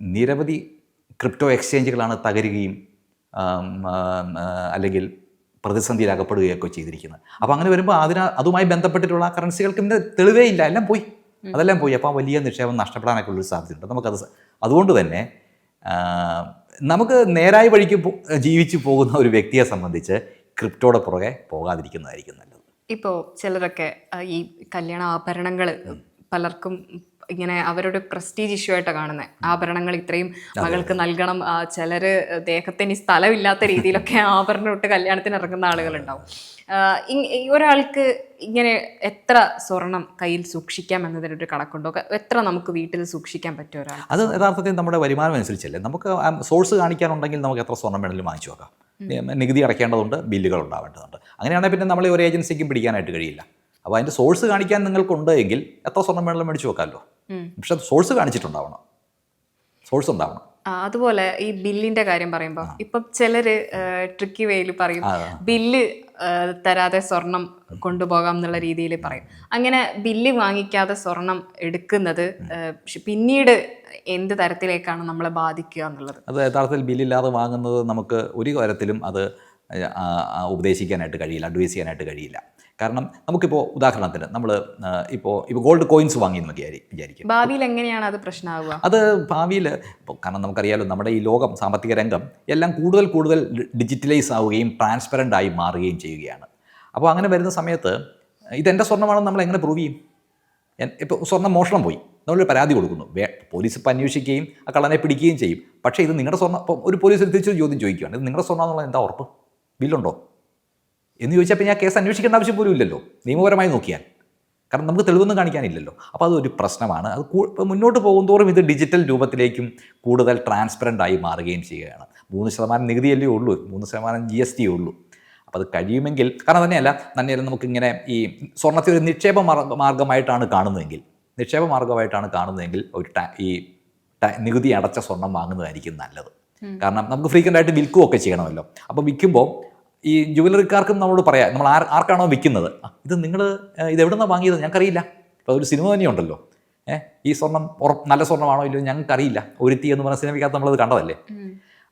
നിരവധി ക്രിപ്റ്റോ എക്സ്ചേഞ്ചുകളാണ് തകരുകയും അല്ലെങ്കിൽ പ്രതിസന്ധിയിൽ അകപ്പെടുകയൊക്കെ ചെയ്തിരിക്കുന്നത്. അപ്പോൾ അങ്ങനെ വരുമ്പോൾ അതിന് അതുമായി ബന്ധപ്പെട്ടിട്ടുള്ള ആ കറൻസികൾക്ക് ഇന്ന് തെളിവേ ഇല്ല. എല്ലാം പോയി. അതെല്ലാം പോയി. അപ്പോൾ ആ വലിയ നിക്ഷേപം നഷ്ടപ്പെടാനൊക്കെ ഉള്ളൊരു സാധ്യതയുണ്ട്. നമുക്കത് അതുകൊണ്ട് തന്നെ നമുക്ക് നേരായ വഴിക്ക് ജീവിച്ചു പോകുന്ന ഒരു വ്യക്തിയെ സംബന്ധിച്ച് ക്രിപ്റ്റോയുടെ പുറകെ പോകാതിരിക്കുന്നതായിരിക്കും നല്ലത്. ഇപ്പോൾ ചിലരൊക്കെ ഈ കല്യാണ ആഭരണങ്ങൾ പലർക്കും ഇങ്ങനെ അവരുടെ പ്രസ്റ്റീജ് ഇഷ്യൂ ആയിട്ട് കാണുന്നത് ആഭരണങ്ങൾ ഇത്രയും മകൾക്ക് നൽകണം. ചിലര് ദേഹത്തിന് സ്ഥലമില്ലാത്ത രീതിയിലൊക്കെ ആഭരണം ഇട്ട് കല്യാണത്തിന് ഇറങ്ങുന്ന ആളുകളുണ്ടാവും. ഈ ഒരാൾക്ക് ഇങ്ങനെ എത്ര സ്വർണം കയ്യിൽ സൂക്ഷിക്കാം എന്നതിനൊരു കണക്കുണ്ടോ? എത്ര നമുക്ക് വീട്ടിൽ സൂക്ഷിക്കാൻ പറ്റും ഒരാൾ അത് യഥാർത്ഥത്തിൽ നമ്മുടെ വരുമാനം അനുസരിച്ചല്ലേ? നമുക്ക് സോഴ്സ് കാണിക്കാനുണ്ടെങ്കിൽ നമുക്ക് എത്ര സ്വർണം വേണമെങ്കിലും വാങ്ങിച്ചു വെക്കാം. നികുതി അടയ്ക്കേണ്ടതുണ്ട് ബില്ലുകൾ ഉണ്ടാവേണ്ടതുണ്ട്. അങ്ങനെയാണെങ്കിൽ പിന്നെ നമ്മളെ ഒരു ഏജൻസിക്കും പിടിക്കാനായിട്ട് കഴിയില്ല. അപ്പോൾ അതിന്റെ സോഴ്സ് കാണിക്കാൻ നിങ്ങൾക്കുണ്ട് എങ്കിൽ എത്ര സ്വർണം വേണമെങ്കിലും മേടിച്ച് വെക്കാമല്ലോ. പക്ഷെ സോഴ്സ് കാണിച്ചിട്ടുണ്ടാവണം. സോഴ്സ് ഉണ്ടാവണം. അതുപോലെ ഈ ബില്ലിന്റെ കാര്യം പറയുമ്പോൾ ഇപ്പം ചിലര് ട്രിക്കി വേയിൽ പറയും. ബില്ല് തരാതെ സ്വർണം കൊണ്ടുപോകാം എന്നുള്ള രീതിയിൽ പറയും. അങ്ങനെ ബില്ല് വാങ്ങിക്കാതെ സ്വർണം എടുക്കുന്നത് പിന്നീട് എന്ത് തരത്തിലേക്കാണ് നമ്മളെ ബാധിക്കുക എന്നുള്ളത്? അത് യഥാർത്ഥത്തിൽ ബില്ലില്ലാതെ വാങ്ങുന്നത് നമുക്ക് ഒരു കാര്യത്തിലും അത് ഉപദേശിക്കാനായിട്ട് കഴിയില്ല അഡ്വൈസ് ചെയ്യാനായിട്ട് കഴിയില്ല. കാരണം നമുക്കിപ്പോൾ ഉദാഹരണത്തിന് നമ്മൾ ഇപ്പോൾ ഇപ്പോൾ ഗോൾഡ് കോയിൻസ് വാങ്ങി എന്ന് വിചാരി- വിചാരിക്കും. ഭാവിയിൽ എങ്ങനെയാണ് അത് പ്രശ്നമാവുക അത് ഭാവിയിൽ ഇപ്പോൾ കാരണം നമുക്കറിയാലോ നമ്മുടെ ഈ ലോകം സാമ്പത്തിക രംഗം എല്ലാം കൂടുതൽ കൂടുതൽ ഡിജിറ്റലൈസ് ആവുകയും ട്രാൻസ്പെറന്റ് ആയി മാറുകയും ചെയ്യുകയാണ്. അപ്പോൾ അങ്ങനെ വരുന്ന സമയത്ത് ഇതെന്റെ സ്വർണമാണെന്ന് നമ്മൾ എങ്ങനെ പ്രൂവ് ചെയ്യും? ഇപ്പോൾ സ്വർണം മോഷണം പോയി. നമ്മളൊരു പരാതി കൊടുക്കുന്നു. വേ പോലീസ് ഇപ്പം അന്വേഷിക്കുകയും ആ കള്ളനെ പിടിക്കുകയും ചെയ്യും. പക്ഷേ ഇത് നിങ്ങളുടെ സ്വർണം ഇപ്പോൾ ഒരു പോലീസ് തിരിച്ച് ചോദ്യം ചോദിക്കുകയാണ് ഇത് നിങ്ങളുടെ സ്വർണം എന്നുള്ളത് എന്താ ഉറപ്പ്? ബില്ലുണ്ടോ? എന്ന് ചോദിച്ചാൽ പിന്നെ ആ കേസ് അന്വേഷിക്കേണ്ട ആവശ്യം പോലും ഇല്ലല്ലോ. നിയമപരമായി നോക്കിയാൽ. കാരണം നമുക്ക് തെളിവൊന്നും കാണിക്കാനില്ലല്ലോ. അപ്പോൾ അതൊരു പ്രശ്നമാണ്. അത് മുന്നോട്ട് പോകും മുന്നോട്ട് പോകുന്തോറും ഇത് ഡിജിറ്റൽ രൂപത്തിലേക്കും കൂടുതൽ ട്രാൻസ്പെറന്റ് ആയി മാറുകയും ചെയ്യുകയാണ്. മൂന്ന് ശതമാനം നികുതിയല്ലേ ഉള്ളൂ. മൂന്ന് ശതമാനം ജി എസ് ടി ഉള്ളൂ. അപ്പോൾ അത് കഴിയുമെങ്കിൽ കാരണം തന്നെയല്ല തന്നെയല്ല നമുക്കിങ്ങനെ ഈ സ്വർണത്തെ ഒരു നിക്ഷേപ മാർഗ മാർഗമായിട്ടാണ് കാണുന്നതെങ്കിൽ നിക്ഷേപ മാർഗമായിട്ടാണ് കാണുന്നതെങ്കിൽ ഒരു ടാ- ഈ ടാ- നികുതി അടച്ച സ്വർണം വാങ്ങുന്നതായിരിക്കും നല്ലത്. കാരണം നമുക്ക് ഫ്രീക്വന്റ് ആയിട്ട് വിൽക്കുകയൊക്കെ ചെയ്യണമല്ലോ. അപ്പോൾ വിൽക്കുമ്പോൾ ഈ ജുവലറിക്കാർക്കും നമ്മളോട് പറയാം നമ്മൾ ആർ ആർക്കാണോ വിൽക്കുന്നത്? ഇത് നിങ്ങൾ ഇത് എവിടെ നിന്നാണ് വാങ്ങിയത് ഞങ്ങൾക്കറിയില്ല. ഇപ്പോൾ അതൊരു സിനിമ തന്നെയുണ്ടല്ലോ. ഏഹ് ഈ സ്വർണം ഉറപ്പ് നല്ല സ്വർണമാണോ ഇല്ലയോ ഞങ്ങൾക്കറിയില്ല. ഒരുത്തി എന്ന് പറഞ്ഞ സിനിമയ്ക്കകത്ത് നമ്മളത് കണ്ടതല്ലേ?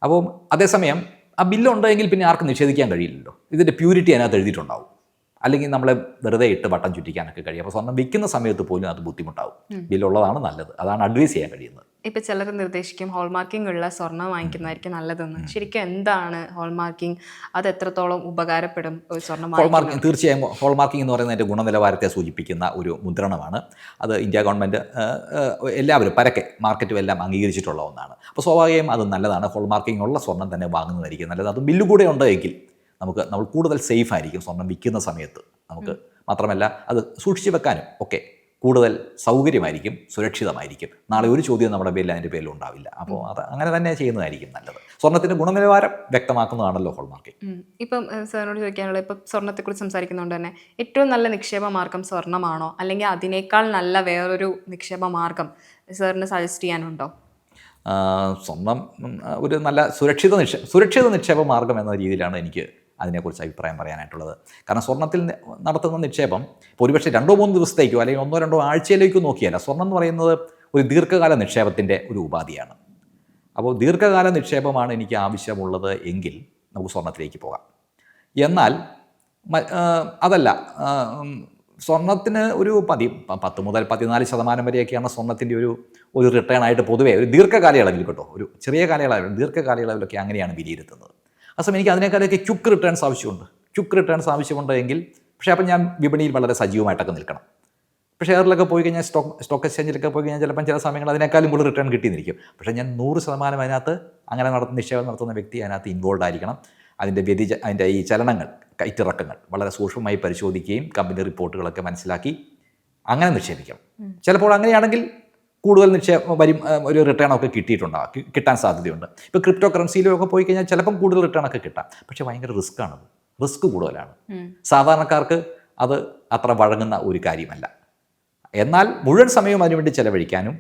അപ്പം അതേസമയം ആ ബില്ലുണ്ടെങ്കിൽ പിന്നെ ആർക്കും നിഷേധിക്കാൻ കഴിയില്ലല്ലോ. ഇതിന്റെ പ്യൂരിറ്റി അതിനകത്ത് എഴുതിയിട്ടുണ്ടാവും. അല്ലെങ്കിൽ നമ്മളെ വെറുതെ ഇട്ട് വട്ടം ചുറ്റിക്കാനൊക്കെ കഴിയും. അപ്പോൾ സ്വർണം വിൽക്കുന്ന സമയത്ത് പോലും അത് ബുദ്ധിമുട്ടാവും. ബില്ലുള്ളതാണ് നല്ലത്. അതാണ് അഡ്വൈസ് ചെയ്യാൻ കഴിയുന്നത്. ഇപ്പൊ ചിലർ നിർദ്ദേശിക്കും ഹോൾമാർക്കിംഗ് ഉള്ള സ്വർണം വാങ്ങിക്കുന്നതായിരിക്കും നല്ലതെന്ന്. ശരിക്കും എന്താണ് ഹോൾമാർക്കിംഗ് അത് എത്രത്തോളം ഉപകാരപ്പെടും ഒരു സ്വർണം ഹോൾമാർക്കിംഗ് തീർച്ചയായും ഹോൾമാർക്കിംഗ് എന്ന് പറയുന്നതിന്റെ ഗുണനിലവാരത്തെ സൂചിപ്പിക്കുന്ന ഒരു മുദ്രണമാണ്. അത് ഇന്ത്യ ഗവൺമെന്റ് എല്ലാവരും പരക്കെ മാർക്കറ്റും എല്ലാം അംഗീകരിച്ചിട്ടുള്ള ഒന്നാണ്. അപ്പോൾ സ്വാഭാവികമായും അത് നല്ലതാണ്. ഹോൾമാർക്കിംഗ് ഉള്ള സ്വർണം തന്നെ വാങ്ങുന്നതായിരിക്കും നല്ലത്. അത് ബില്ല് കൂടെ ഉണ്ടെങ്കിൽ നമുക്ക് നമ്മൾ കൂടുതൽ സേഫ് ആയിരിക്കും സ്വർണം വിൽക്കുന്ന സമയത്ത്. നമുക്ക് മാത്രമല്ല അത് സൂക്ഷിച്ച് വെക്കാനും ഒക്കെ കൂടുതൽ സൗകര്യമായിരിക്കും സുരക്ഷിതമായിരിക്കും. നാളെ ഒരു ചോദ്യം നമ്മുടെ പേരിൽ അതിന്റെ പേരിൽ ഉണ്ടാവില്ല. അപ്പോൾ അത് അങ്ങനെ തന്നെ ചെയ്യുന്നതായിരിക്കും നല്ലത്. സ്വർണത്തിന്റെ ഗുണനിലവാരം വ്യക്തമാക്കുന്നതാണല്ലോ ഹോൾമാർക്കിംഗ് ഉം. ഇപ്പം സാറിനോട് ചോദിക്കാനുള്ള ഇപ്പം സ്വർണത്തെക്കുറിച്ച് സംസാരിക്കുന്നതുകൊണ്ട് തന്നെ ഏറ്റവും നല്ല നിക്ഷേപ മാർഗം സ്വർണമാണോ? അല്ലെങ്കിൽ അതിനേക്കാൾ നല്ല വേറൊരു നിക്ഷേപ മാർഗം സാറിന് സജസ്റ്റ് ചെയ്യാനുണ്ടോ? സ്വർണം ഒരു നല്ല സുരക്ഷിത നിക്ഷേപ സുരക്ഷിത നിക്ഷേപ മാർഗം എന്ന രീതിയിലാണ് എനിക്ക് അതിനെക്കുറിച്ച് അഭിപ്രായം പറയാനായിട്ടുള്ളത്. കാരണം സ്വർണത്തിൽ നടത്തുന്ന നിക്ഷേപം ഇപ്പോൾ ഒരുപക്ഷെ രണ്ടോ മൂന്ന് ദിവസത്തേക്കോ അല്ലെങ്കിൽ ഒന്നോ രണ്ടോ ആഴ്ചയിലേക്കോ നോക്കിയല്ല. സ്വർണം എന്ന് പറയുന്നത് ഒരു ദീർഘകാല നിക്ഷേപത്തിന്റെ ഒരു ഉപാധിയാണ്. അപ്പോൾ ദീർഘകാല നിക്ഷേപമാണ് എനിക്ക് ആവശ്യമുള്ളത് എങ്കിൽ നമുക്ക് സ്വർണത്തിലേക്ക് പോകാം. എന്നാൽ അതല്ല സ്വർണത്തിന് ഒരു പതി പത്ത് മുതൽ പതിനാല് ശതമാനം വരെയൊക്കെയാണ് സ്വർണത്തിന്റെ ഒരു ഒരു റിട്ടേൺ ആയിട്ട് പൊതുവേ ഒരു ദീർഘകാലയളവിൽ കേട്ടോ ഒരു ചെറിയ കാലയളവിൽ ദീർഘകാലയളവിലൊക്കെ അങ്ങനെയാണ് വിലയിരുത്തുന്നത്. സമയം എനിക്ക് അതിനേക്കാളൊക്കെ ക്യുക്ക് റിട്ടേൺസ് ആവശ്യമുണ്ട്. ക്യുക്ക് റിട്ടേൺസ് ആവശ്യമുണ്ട് എങ്കിൽ പക്ഷേ അപ്പം ഞാൻ വിപണിയിൽ വളരെ സജീവമായിട്ടൊക്കെ നിൽക്കണം. ഇപ്പോൾ ഷെയറിലൊക്കെ പോയി കഴിഞ്ഞാൽ സ്റ്റോക്ക് സ്റ്റോക്ക് എക്സ്ചേഞ്ചിലൊക്കെ പോയി കഴിഞ്ഞാൽ ചിലപ്പം ചില സമയങ്ങൾ അതിനേക്കാളും കൂടുതൽ റിട്ടേൺ കിട്ടിയിരിക്കും. പക്ഷേ ഞാൻ നൂറ് ശതമാനം അതിനകത്ത് അങ്ങനെ നടത്തുന്ന നിക്ഷേപം നടത്തുന്ന വ്യക്തി അതിനകത്ത് ഇൻവോൾവ് ആയിരിക്കണം. അതിന്റെ വ്യതിച അതിന്റെ ഈ ചലനങ്ങൾ കയറ്റിറക്കങ്ങൾ വളരെ സൂക്ഷ്മമായി പരിശോധിക്കുകയും കമ്പനി റിപ്പോർട്ടുകളൊക്കെ മനസ്സിലാക്കി അങ്ങനെ നിക്ഷേപിക്കണം. ചിലപ്പോൾ അങ്ങനെയാണെങ്കിൽ കൂടുതൽ നിക്ഷേപം വരും ഒരു റിട്ടേൺ ഒക്കെ കിട്ടിയിട്ടുണ്ടാകും കിട്ടാൻ സാധ്യതയുണ്ട്. ഇപ്പോൾ ക്രിപ്റ്റോ കറൻസിയിലും ഒക്കെ പോയി കഴിഞ്ഞാൽ ചിലപ്പം കൂടുതൽ റിട്ടേൺ ഒക്കെ കിട്ടാം. പക്ഷേ ഭയങ്കര റിസ്ക് ആണത്. റിസ്ക് കൂടുതലാണ്. സാധാരണക്കാർക്ക് അത് അത്ര വഴങ്ങുന്ന ഒരു കാര്യമല്ല. എന്നാൽ മുഴുവൻ സമയവും അതിനുവേണ്ടി ചെലവഴിക്കാനും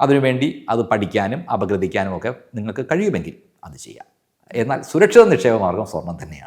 അതിനുവേണ്ടി അത് പഠിക്കാനും അപഗ്രഥിക്കാനും ഒക്കെ നിങ്ങൾക്ക് കഴിയുമെങ്കിൽ അത് ചെയ്യാം. എന്നാൽ സുരക്ഷിത നിക്ഷേപ മാർഗം സ്വർണം തന്നെയാണ്.